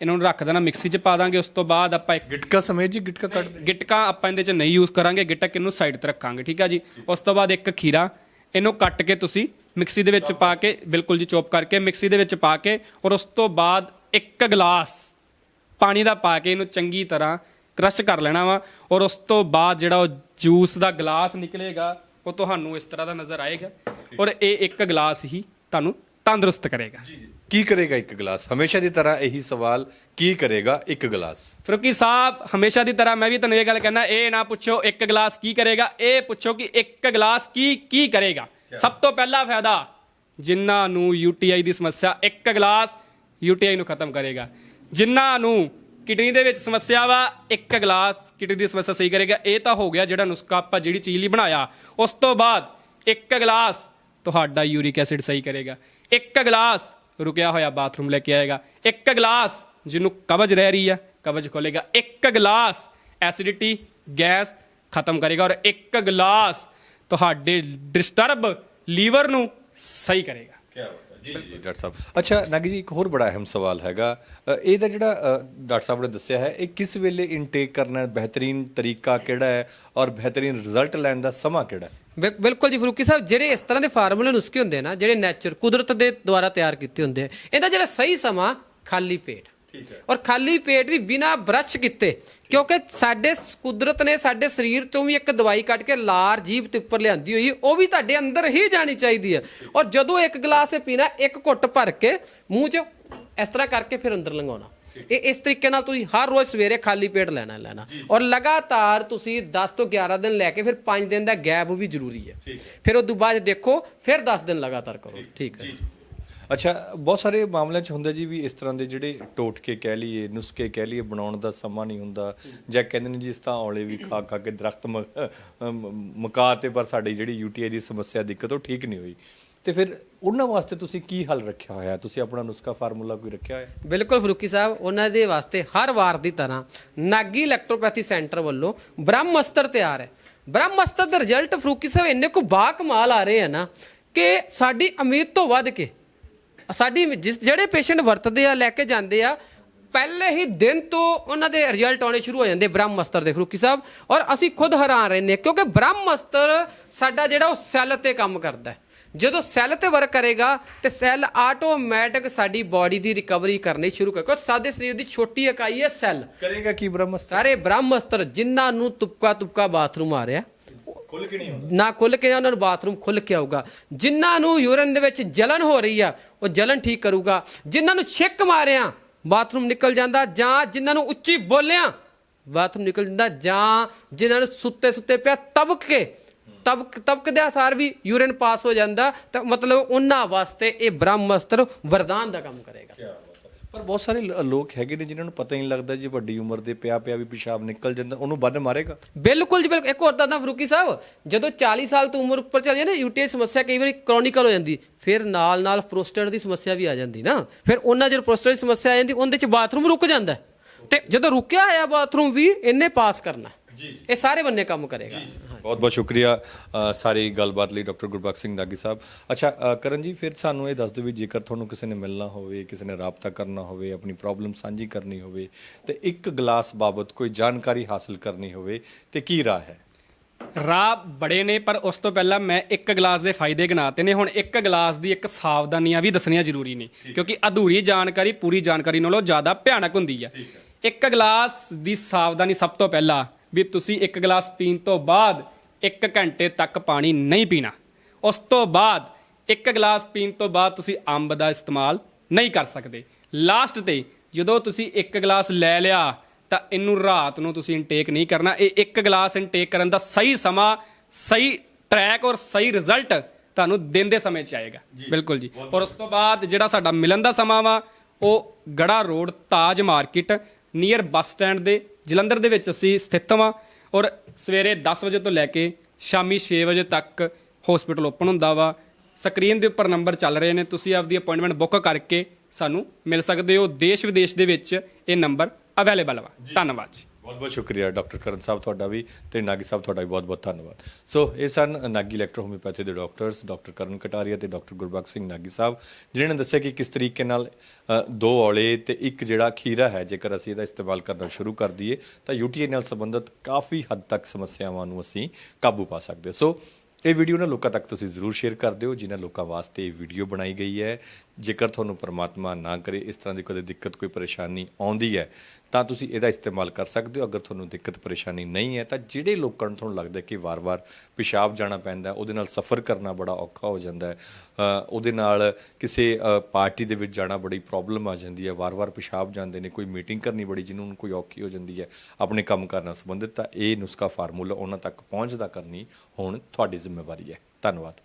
Speaker 2: ਇਹਨਾਂ ਨੂੰ ਰੱਖ ਦੇਣਾ ਮਿਕਸੀ 'ਚ ਪਾ ਦਾਂਗੇ ਉਸ ਤੋਂ ਬਾਅਦ ਆਪਾਂ ਇੱਕ
Speaker 1: ਗਿਟਕਾ ਸਮੇਤ ਜੀ ਗਿਟਕਾ ਕੱਟ
Speaker 2: ਗਿਟਕਾ ਆਪਾਂ ਇਹਦੇ 'ਚ ਨਹੀਂ ਯੂਜ਼ ਕਰਾਂਗੇ ਗਿਟਕ ਇਹਨੂੰ ਸਾਈਡ ਤੇ ਰੱਖਾਂਗੇ ਠੀਕ ਆ ਜੀ। ਉਸ ਤੋਂ ਬਾਅਦ ਇੱਕ ਖੀਰਾ ਇਹਨੂੰ ਕੱਟ ਕੇ ਤੁਸੀਂ ਮਿਕਸੀ ਦੇ ਵਿੱਚ ਪਾ ਕੇ, ਬਿਲਕੁਲ ਜੀ ਚੋਪ ਕਰਕੇ ਮਿਕਸੀ ਦੇ ਵਿੱਚ ਪਾ ਕੇ ਔਰ ਉਸ ਤੋਂ ਬਾਅਦ ਇੱਕ ਗਲਾਸ ਪਾਣੀ ਦਾ ਪਾ ਕੇ ਇਹਨੂੰ ਚੰਗੀ ਤਰ੍ਹਾਂ ਕ੍ਰਸ਼ ਕਰ ਲੈਣਾ ਵਾ ਔਰ ਉਸ ਤੋਂ ਬਾਅਦ ਜਿਹੜਾ ਉਹ ਜੂਸ ਦਾ ਗਲਾਸ ਨਿਕਲੇਗਾ, ਉਹ ਤੁਹਾਨੂੰ ਇਸ ਤਰ੍ਹਾਂ ਦਾ ਨਜ਼ਰ ਆਏਗਾ ਔਰ ਇਹ ਇੱਕ ਗਲਾਸ ਹੀ ਤੁਹਾਨੂੰ ਤੰਦਰੁਸਤ ਕਰੇਗਾ।
Speaker 1: ਕੀ ਕਰੇਗਾ ਇੱਕ ਗਲਾਸ? ਹਮੇਸ਼ਾ ਦੀ ਤਰ੍ਹਾਂ ਇਹੀ ਸਵਾਲ ਕੀ ਕਰੇਗਾ ਇੱਕ ਗਲਾਸ?
Speaker 2: ਫਰੂਕੀ ਸਾਹਿਬ ਹਮੇਸ਼ਾ ਦੀ ਤਰ੍ਹਾਂ ਮੈਂ ਵੀ ਤੁਹਾਨੂੰ ਇਹ ਗੱਲ ਕਹਿਣਾ ਇਹ ਨਾ ਪੁੱਛੋ ਇੱਕ ਗਲਾਸ ਕੀ ਕਰੇਗਾ ਇਹ ਪੁੱਛੋ ਕਿ ਇੱਕ ਗਲਾਸ ਕੀ ਕੀ ਕਰੇਗਾ। ਸਭ ਤੋਂ ਪਹਿਲਾ ਫਾਇਦਾ ਜਿਨ੍ਹਾਂ ਨੂੰ ਯੂਟੀਆਈ ਦੀ ਸਮੱਸਿਆ ਇੱਕ ਗਲਾਸ ਯੂਟੀਆਈ ਨੂੰ ਖਤਮ ਕਰੇਗਾ। ਜਿਨ੍ਹਾਂ ਨੂੰ ਕਿਡਨੀ ਦੇ ਵਿੱਚ ਸਮੱਸਿਆ ਵਾ ਇੱਕ ਗਲਾਸ ਕਿਡਨੀ ਦੀ ਸਮੱਸਿਆ ਸਹੀ ਕਰੇਗਾ। ਇਹ ਤਾਂ ਹੋ ਗਿਆ ਜਿਹੜਾ ਨੁਸਖਾ ਆਪਾਂ ਜਿਹੜੀ ਚੀਜ਼ ਲਈ ਬਣਾਇਆ। ਉਸ ਤੋਂ ਬਾਅਦ ਇੱਕ ਗਲਾਸ ਤੁਹਾਡਾ ਯੂਰਿਕ ਐਸਿਡ ਸਹੀ ਕਰੇਗਾ। ਇੱਕ ਗਲਾਸ ਰੁਕਿਆ ਹੋਇਆ ਬਾਥਰੂਮ ਲੈ ਕੇ ਆਏਗਾ। ਇੱਕ ਗਲਾਸ ਜਿਹਨੂੰ ਕਬਜ਼ ਰਹਿ ਰਹੀ ਆ ਕਬਜ਼ ਖੋਲੇਗਾ। ਇੱਕ ਗਲਾਸ ਐਸਿਡਿਟੀ ਗੈਸ ਖਤਮ ਕਰੇਗਾ ਔਰ ਇੱਕ ਗਲਾਸ ਤੁਹਾਡੇ ਡਿਸਟਰਬ ਲੀਵਰ ਨੂੰ ਸਹੀ ਕਰੇਗਾ।
Speaker 1: ਕੀ ਬਾਤ ਹੈ। ਜੀ ਜੀ ਡਾਕਟਰ ਸਾਹਿਬ। ਅੱਛਾ ਨਾਗੀ ਜੀ ਇੱਕ ਹੋਰ ਬੜਾ ਅਹਿਮ ਸਵਾਲ ਹੈਗਾ। ਇਹਦਾ ਜਿਹੜਾ ਡਾਕਟਰ ਸਾਹਿਬ ਨੇ ਦੱਸਿਆ ਹੈ ਇਹ ਕਿਸ ਵੇਲੇ ਇਨਟੇਕ ਕਰਨਾ ਹੈ? ਬਿਹਤਰੀਨ ਤਰੀਕਾ ਕਿਹੜਾ ਹੈ? ਔਰ ਬਿਹਤਰੀਨ ਰਿਜ਼ਲਟ ਲੈਣ ਦਾ ਸਮਾਂ ਕਿਹੜਾ ਹੈ?
Speaker 3: ਬਿਲ- ਬਿਲਕੁਲ ਜੀ ਫਰੂਕੀ ਸਾਹਿਬ ਜਿਹੜੇ ਇਸ ਤਰ੍ਹਾਂ ਦੇ ਫਾਰਮੂਲੇ ਨੁਸਖੇ ਹੁੰਦੇ ਨਾ ਜਿਹੜੇ ਨੇਚਰ ਕੁਦਰਤ ਦੇ ਦੁਆਰਾ ਤਿਆਰ ਕੀਤੇ ਹੁੰਦੇ ਆ ਇਹਦਾ ਜਿਹੜਾ ਸਹੀ ਸਮਾਂ ਖਾਲੀ ਪੇਟ। ਠੀਕ ਹੈ। ਔਰ ਖਾਲੀ ਪੇਟ ਵੀ ਬਿਨਾ ਬ੍ਰਸ਼ ਕੀਤੇ ਕਿਉਂਕਿ ਸਾਡੇ ਸ- ਕੁਦਰਤ ਨੇ ਸਾਡੇ ਸਰੀਰ ਤੋਂ ਵੀ ਇੱਕ ਦਵਾਈ ਕੱਢ ਕੇ ਲਾਰ ਜੀਭ ਤੇ ਉੱਪਰ ਲਿਆਂਦੀ ਹੋਈ ਉਹ ਵੀ ਤੁਹਾਡੇ ਅੰਦਰ ਹੀ ਜਾਣੀ ਚਾਹੀਦੀ ਹੈ ਔਰ ਜਦੋਂ ਇੱਕ ਗਲਾਸ ਇਹ ਪੀਣਾ ਇੱਕ ਘੁੱਟ ਭਰ ਕੇ ਮੂੰਹ 'ਚ ਇਸ ਤਰ੍ਹਾਂ ਕਰਕੇ ਫਿਰ ਅੰਦਰ ਲੰਘਾਉਣਾ। ਇਹ ਇਸ ਤਰੀਕੇ ਨਾਲ ਤੁਸੀਂ ਹਰ ਰੋਜ਼ ਸਵੇਰੇ ਖਾਲੀ ਪੇਟ ਲੈਣਾ ਲੈਣਾ। ਔਰ ਲਗਾਤਾਰ ਤੁਸੀਂ 10 ਤੋਂ 11 ਦਿਨ ਲੈ ਕੇ ਫਿਰ 5 ਦਿਨ ਦਾ ਗੈਪ ਵੀ ਜ਼ਰੂਰੀ ਹੈ। ਫਿਰ ਉਸ ਤੋਂ ਬਾਅਦ ਦੇਖੋ ਫਿਰ 10 ਦਿਨ ਲਗਾਤਾਰ ਕਰੋ। ਠੀਕ ਹੈ।
Speaker 1: ਅੱਛਾ ਬਹੁਤ ਸਾਰੇ ਮਾਮਲਿਆਂ 'ਚ ਹੁੰਦਾ ਜੀ ਵੀ ਇਸ ਤਰ੍ਹਾਂ ਦੇ ਜਿਹੜੇ ਟੋਟਕੇ ਕਹਿ ਲਈਏ ਨੁਸਖੇ ਕਹਿ ਲਈਏ ਬਣਾਉਣ ਦਾ ਸਮਾਂ ਨਹੀਂ ਹੁੰਦਾ। ਜਾਂ ਕਹਿੰਦੇ ਨੇ ਜੀ ਇਸ ਤਾਂ ਔਲੇ ਵੀ ਖਾ ਖਾ ਕੇ ਦਰਖਤ ਮੁਕਾ ਤੇ ਪਰ ਸਾਡੀ ਜਿਹੜੀ ਯੂਟੀਆਈ ਦੀ ਸਮੱਸਿਆ ਦਿੱਕਤ ਉਹ ਠੀਕ ਨਹੀਂ ਹੋਈ। ਤੇ ਫਿਰ ਉਹਨਾਂ ਵਾਸਤੇ ਤੁਸੀਂ ਕੀ ਹੱਲ ਰੱਖਿਆ ਹੋਇਆ? ਤੁਸੀਂ ਆਪਣਾ ਨੁਸਖਾ ਫਾਰਮੂਲਾ ਕੋਈ ਰੱਖਿਆ ਹੋਇਆ?
Speaker 3: ਬਿਲਕੁਲ ਫਰੂਕੀ ਸਾਹਿਬ, ਉਹਨਾਂ ਦੇ ਵਾਸਤੇ ਹਰ ਵਾਰ ਦੀ ਤਰ੍ਹਾਂ ਨਾਗੀ ਇਲੈਕਟ੍ਰੋਪੈਥੀ ਸੈਂਟਰ ਵੱਲੋਂ ਬ੍ਰਹਮ ਅਸਤਰ ਤਿਆਰ ਹੈ। ਬ੍ਰਹਮ ਅਸਤਰ ਦੇ ਰਿਜ਼ਲਟ ਫਰੂਕੀ ਸਾਹਿਬ, ਇੰਨੇ ਕੋ ਬਾ ਕਮਾਲ ਆ ਰਹੇ ਆ ਨਾ ਕਿ ਸਾਡੀ ਉਮੀਦ ਤੋਂ ਵੱਧ ਕੇ, ਸਾਡੀ ਜਿਸ ਜਿਹੜੇ ਪੇਸ਼ੈਂਟ ਵਰਤਦੇ ਆ, ਲੈ ਕੇ ਜਾਂਦੇ ਆ, ਪਹਿਲੇ ਹੀ ਦਿਨ ਤੋਂ ਉਹਨਾਂ ਦੇ ਰਿਜ਼ਲਟ ਆਉਣੇ ਸ਼ੁਰੂ ਹੋ ਜਾਂਦੇ ਬ੍ਰਹਮ ਅਸਤਰ ਦੇ ਫਰੂਕੀ ਸਾਹਿਬ। ਔਰ ਅਸੀਂ ਖੁਦ ਹੈਰਾਨ ਰਹਿੰਦੇ ਹਾਂ ਕਿਉਂਕਿ ਬ੍ਰਹਮ ਅਸਤਰ ਸਾਡਾ ਜਿਹੜਾ ਉਹ ਸੈੱਲ ਤੇ ਕੰਮ ਕਰਦਾ ਹੈ। ਜਦੋਂ ਸੈੱਲ ਤੇ ਵਰਕ ਕਰੇਗਾ ਤੇ ਸੈੱਲ ਆਟੋਮੈਟਿਕ ਸਾਡੀ ਬਾਡੀ ਦੀ ਰਿਕਵਰੀ ਕਰਨੀ ਸ਼ੁਰੂ ਕਰ ਕਿਉਂਕਿ ਸਾਡੇ ਸਰੀਰ ਦੀ ਛੋਟੀ ਇਕਾਈ ਹੈ ਸੈੱਲ।
Speaker 1: ਕਰੇਗਾ ਕੀ ਬ੍ਰਹਮਸਤਰ?
Speaker 3: ਸਾਰੇ ਬ੍ਰਹਮਸਤਰ ਜਿਨ੍ਹਾਂ ਨੂੰ ਤੁਪਕਾ ਤੁਪਕਾ ਬਾਥਰੂਮ ਆ ਰਿਹਾ।
Speaker 1: ਖੁੱਲ ਕੇ ਨਹੀਂ ਹੁੰਦਾ
Speaker 3: ਨਾ ਖੁੱਲ ਕੇ ਉਹਨਾਂ ਨੂੰ ਬਾਥਰੂਮ ਖੁੱਲ ਕੇ ਆਊਗਾ। ਜਿਨ੍ਹਾਂ ਨੂੰ ਯੂਰਨ ਦੇ ਵਿੱਚ ਜਲਨ ਹੋ ਰਹੀ ਆ ਉਹ ਜਲਨ ਠੀਕ ਕਰੂਗਾ। ਜਿਨ੍ਹਾਂ ਨੂੰ ਛਿੱਕ ਮਾਰਿਆ ਬਾਥਰੂਮ ਨਿਕਲ ਜਾਂਦਾ ਜਾਂ ਜਿਨ੍ਹਾਂ ਨੂੰ ਉੱਚੀ ਬੋਲਿਆ ਬਾਥਰੂਮ ਨਿਕਲ ਜਾਂਦਾ ਜਾਂ ਜਿਨ੍ਹਾਂ ਨੂੰ ਸੁੱਤੇ ਸੁੱਤੇ ਪਿਆ ਤਬਕ ਕੇ ਤਬਕ ਤਬਕ ਦੇ ਅਸਾਰ ਵੀ ਯੂਰਨ ਪਾਸ ਹੋ ਜਾਂਦਾ ਤਾਂ ਮਤਲਬ ਉਹਨਾਂ ਵਾਸਤੇ ਇਹ ਬ੍ਰਹਮਸਤਰ ਵਰਦਾਨ ਦਾ ਕੰਮ ਕਰੇਗਾ।
Speaker 1: ਪਰ ਬਹੁਤ ਸਾਰੇ ਲੋਕ ਹੈਗੇ ਨੇ ਜਿਨ੍ਹਾਂ ਨੂੰ ਪਤਾ ਹੀ ਨਹੀਂ ਲੱਗਦਾ ਜੀ ਵੱਡੀ ਉਮਰ ਦੇ ਪਿਆ ਪਿਆ ਵੀ ਪਿਸ਼ਾਬ ਨਿਕਲ ਜਾਂਦਾ ਉਹਨੂੰ ਬੰਨ ਮਾਰੇਗਾ।
Speaker 3: ਬਿਲਕੁਲ ਜੀ ਬਿਲਕੁਲ। ਇੱਕ ਹੋਰ ਦੱਸਦਾ ਫਰੂਕੀ ਸਾਹਿਬ ਜਦੋਂ 40 ਸਾਲ ਤੋਂ ਉਮਰ ਉੱਪਰ ਚਲ ਜਾਂਦੀ ਯੂਟੀਆਈ ਸਮੱਸਿਆ ਕਈ ਵਾਰੀ ਕ੍ਰੋਨਿਕਲ ਹੋ ਜਾਂਦੀ ਫਿਰ ਨਾਲ ਨਾਲ ਪ੍ਰੋਸਟੇਟ ਦੀ ਸਮੱਸਿਆ ਵੀ ਆ ਜਾਂਦੀ ਨਾ। ਫਿਰ ਉਹਨਾਂ ਜਦੋਂ ਪ੍ਰੋਸਟੇਟ ਦੀ ਸਮੱਸਿਆ ਆ ਜਾਂਦੀ ਉਹਦੇ ਚ ਬਾਥਰੂਮ ਰੁਕ ਜਾਂਦਾ। ਤੇ ਜਦੋਂ ਰੁਕਿਆ ਹੋਇਆ ਬਾਥਰੂਮ ਵੀ ਇਹਨੇ ਪਾਸ ਕਰਨਾ। ਜੀ। ਇਹ ਸਾਰੇ ਬੰਨੇ ਕੰਮ ਕਰੇਗਾ।
Speaker 1: ਬਹੁਤ ਬਹੁਤ ਸ਼ੁਕਰੀਆ ਅ, ਸਾਰੀ ਗੱਲਬਾਤ ਲਈ ਡਾਕਟਰ ਗੁਰਬਖਸ਼ ਸਿੰਘ ਨਾਗੀ ਸਾਹਿਬ। ਅੱਛਾ ਅ, ਕਰਨ ਜੀ ਫਿਰ ਸਾਨੂੰ ਇਹ ਦੱਸ ਦਿਓ ਵੀ ਜੇਕਰ ਤੁਹਾਨੂੰ ਕਿਸੇ ਨੇ ਮਿਲਣਾ ਹੋਵੇ ਕਿਸੇ ਨੇ ਰਾਬਤਾ ਕਰਨਾ ਹੋਵੇ ਆਪਣੀ ਪ੍ਰੋਬਲਮ ਸਾਂਝੀ ਕਰਨੀ ਹੋਵੇ ਤੇ ਇੱਕ ਗਲਾਸ ਬਾਬਤ ਕੋਈ ਜਾਣਕਾਰੀ ਹਾਸਲ ਕਰਨੀ ਹੋਵੇ ਤੇ ਕੀ ਰਾਹ ਹੈ?
Speaker 2: ਰਾਹ ਬੜੇ ਨੇ ਪਰ ਉਸ ਤੋਂ ਪਹਿਲਾਂ ਮੈਂ ਇੱਕ ਗਲਾਸ ਦੇ ਫਾਇਦੇ ਗਿਣਾਤੇ ਨੇ। ਹੁਣ ਇੱਕ ਗਲਾਸ ਦੀ ਇੱਕ ਸਾਵਧਾਨੀਆਂ ਵੀ ਦੱਸਣੀਆਂ ਜ਼ਰੂਰੀ ਨੇ ਕਿਉਂਕਿ ਅਧੂਰੀ ਜਾਣਕਾਰੀ ਪੂਰੀ ਜਾਣਕਾਰੀ ਨਾਲੋਂ ਜ਼ਿਆਦਾ ਭਿਆਨਕ ਹੁੰਦੀ ਹੈ। ਇੱਕ ਗਲਾਸ ਦੀ ਸਾਵਧਾਨੀ ਸਭ ਤੋਂ ਪਹਿਲਾਂ ਵੀ ਤੁਸੀਂ ਇੱਕ ਗਲਾਸ ਪੀਣ ਤੋਂ ਬਾਅਦ 1 ਘੰਟੇ ਤੱਕ ਪਾਣੀ ਨਹੀਂ ਪੀਣਾ। ਉਸ ਤੋਂ ਬਾਅਦ ਇੱਕ ਗਲਾਸ ਪੀਣ ਤੋਂ ਬਾਅਦ ਤੁਸੀਂ ਅੰਬ ਦਾ ਇਸਤੇਮਾਲ ਨਹੀਂ ਕਰ ਸਕਦੇ। ਲਾਸਟ ਤੇ ਜਦੋਂ ਤੁਸੀਂ ਇੱਕ ਗਲਾਸ ਲੈ ਲਿਆ ਤਾਂ ਇਹਨੂੰ ਰਾਤ ਨੂੰ ਤੁਸੀਂ ਇਨਟੇਕ ਨਹੀਂ ਕਰਨਾ। ਇਹ ਇੱਕ ਗਲਾਸ ਇਨਟੇਕ ਕਰਨ ਦਾ ਸਹੀ ਸਮਾਂ ਸਹੀ ਟਰੈਕ ਔਰ ਸਹੀ ਰਿਜ਼ਲਟ ਤੁਹਾਨੂੰ ਦਿਨ ਦੇ ਸਮੇਂ 'ਚ ਆਏਗਾ। ਬਿਲਕੁਲ ਜੀ। ਔਰ ਉਸ ਤੋਂ ਬਾਅਦ ਜਿਹੜਾ ਸਾਡਾ ਮਿਲਣ ਦਾ ਸਮਾਂ ਵਾ ਉਹ Garha road Taj market near bus stand ਦੇ ਜਲੰਧਰ ਦੇ ਵਿੱਚ ਅਸੀਂ ਸਥਿਤ ਹਾਂ ਔਰ ਸਵੇਰੇ 10 ਵਜੇ ਤੋਂ ਲੈ ਕੇ ਸ਼ਾਮੀ 6 ਵਜੇ ਤੱਕ ਹਸਪੀਟਲ ਓਪਨ ਹੁੰਦਾ ਵਾ। ਸਕਰੀਨ ਦੇ ਉੱਪਰ ਨੰਬਰ ਚੱਲ ਰਹੇ ਨੇ। ਤੁਸੀਂ ਆਪਦੀ ਅਪਾਇੰਟਮੈਂਟ ਬੁੱਕ ਕਰਕੇ ਸਾਨੂੰ ਮਿਲ ਸਕਦੇ ਹੋ। ਦੇਸ਼ ਵਿਦੇਸ਼ ਦੇ ਵਿੱਚ ਇਹ ਨੰਬਰ ਅਵੇਲੇਬਲ ਵਾ। ਧੰਨਵਾਦ ਜੀ।
Speaker 1: ਬਹੁਤ ਬਹੁਤ ਸ਼ੁਕਰੀਆ ਡਾਕਟਰ ਕਰਨ ਸਾਹਿਬ ਤੁਹਾਡਾ ਵੀ ਤੇ ਨਾਗੀ ਸਾਹਿਬ ਤੁਹਾਡਾ ਵੀ ਬਹੁਤ ਬਹੁਤ ਧੰਨਵਾਦ। ਸੋ ਇਹ ਸਨ ਨਾਗੀ ਇਲੈਕਟ੍ਰੋ ਹੋਮਿਓਪੈਥੀ ਦੇ ਡਾਕਟਰਸ, ਡਾਕਟਰ ਕਰਨ ਕਟਾਰੀਆ ਤੇ ਡਾਕਟਰ ਗੁਰਬਖਸ਼ ਸਿੰਘ ਨਾਗੀ ਸਾਹਿਬ, ਜਿਨ੍ਹਾਂ ਨੇ ਦੱਸਿਆ ਕਿ ਕਿਸ ਤਰੀਕੇ ਨਾਲ ਦੋ ਔਲੇ ਤੇ ਇੱਕ ਜਿਹੜਾ ਖੀਰਾ ਹੈ, ਜੇਕਰ ਅਸੀਂ ਇਹਦਾ ਇਸਤੇਮਾਲ ਕਰਨਾ ਸ਼ੁਰੂ ਕਰ ਦਈਏ, ਤਾਂ ਯੂਟੀਆਈ ਨਾਲ ਸੰਬੰਧਿਤ ਕਾਫੀ ਹੱਦ ਤੱਕ ਸਮੱਸਿਆਵਾਂ ਨੂੰ ਅਸੀਂ ਕਾਬੂ ਪਾ ਸਕਦੇ ਸੋ ਇਹ ਵੀਡੀਓ ਨਾ ਲੋਕਾਂ ਤੱਕ ਤੁਸੀਂ ਜ਼ਰੂਰ ਸ਼ੇਅਰ ਕਰ ਦਿਓ, ਜਿਨ੍ਹਾਂ ਲੋਕਾਂ ਵਾਸਤੇ ਇਹ ਵੀਡੀਓ ਬਣਾਈ ਗਈ ਹੈ। ਜੇਕਰ ਤੁਹਾਨੂੰ ਪਰਮਾਤਮਾ ਨਾ ਕਰੇ, ਇਸ ਤਰ੍ਹਾਂ ਦੀ ਕਦੇ ਦਿੱਕਤ, ਕੋਈ ਪਰੇਸ਼ਾਨੀ ਆਉਂਦੀ ਹੈ, ਤਾਂ ਤੁਸੀਂ ਇਹਦਾ ਇਸਤੇਮਾਲ ਕਰ ਸਕਦੇ ਹੋ। ਅਗਰ ਤੁਹਾਨੂੰ ਦਿੱਕਤ, ਪਰੇਸ਼ਾਨੀ ਨਹੀਂ ਹੈ, ਤਾਂ ਜਿਹੜੇ ਲੋਕਾਂ ਨੂੰ ਤੁਹਾਨੂੰ ਲੱਗਦਾ ਕਿ ਵਾਰ-ਵਾਰ ਪਿਸ਼ਾਬ ਜਾਣਾ ਪੈਂਦਾ ਉਹਦੇ ਨਾਲ ਸਫ਼ਰ ਕਰਨਾ ਬੜਾ ਔਖਾ ਹੋ ਜਾਂਦਾ ਹੈ। ਉਹਦੇ ਨਾਲ ਕਿਸੇ ਪਾਰਟੀ ਦੇ ਵਿੱਚ ਜਾਣਾ ਬੜੀ ਪ੍ਰੋਬਲਮ ਆ ਜਾਂਦੀ ਹੈ। ਵਾਰ-ਵਾਰ ਪਿਸ਼ਾਬ ਜਾਂਦੇ ਨੇ, ਕੋਈ ਮੀਟਿੰਗ ਕਰਨੀ ਬੜੀ, ਜਿਹਨੂੰ ਕੋਈ ਔਖੀ ਹੋ ਜਾਂਦੀ ਹੈ। ਆਪਣੇ ਕੰਮ ਕਰਨ ਨਾਲ ਸੰਬੰਧਿਤ ਤਾਂ ਇਹ ਨੁਸਖਾ ਫਾਰਮੂਲਾ ਉਹਨਾਂ ਤੱਕ ਪਹੁੰਚਦਾ ਕਰਨੀ ਹੁਣ ਤੁਹਾਡੀ ਜ਼ਿੰਮੇਵਾਰੀ ਹੈ ਧੰਨਵਾਦ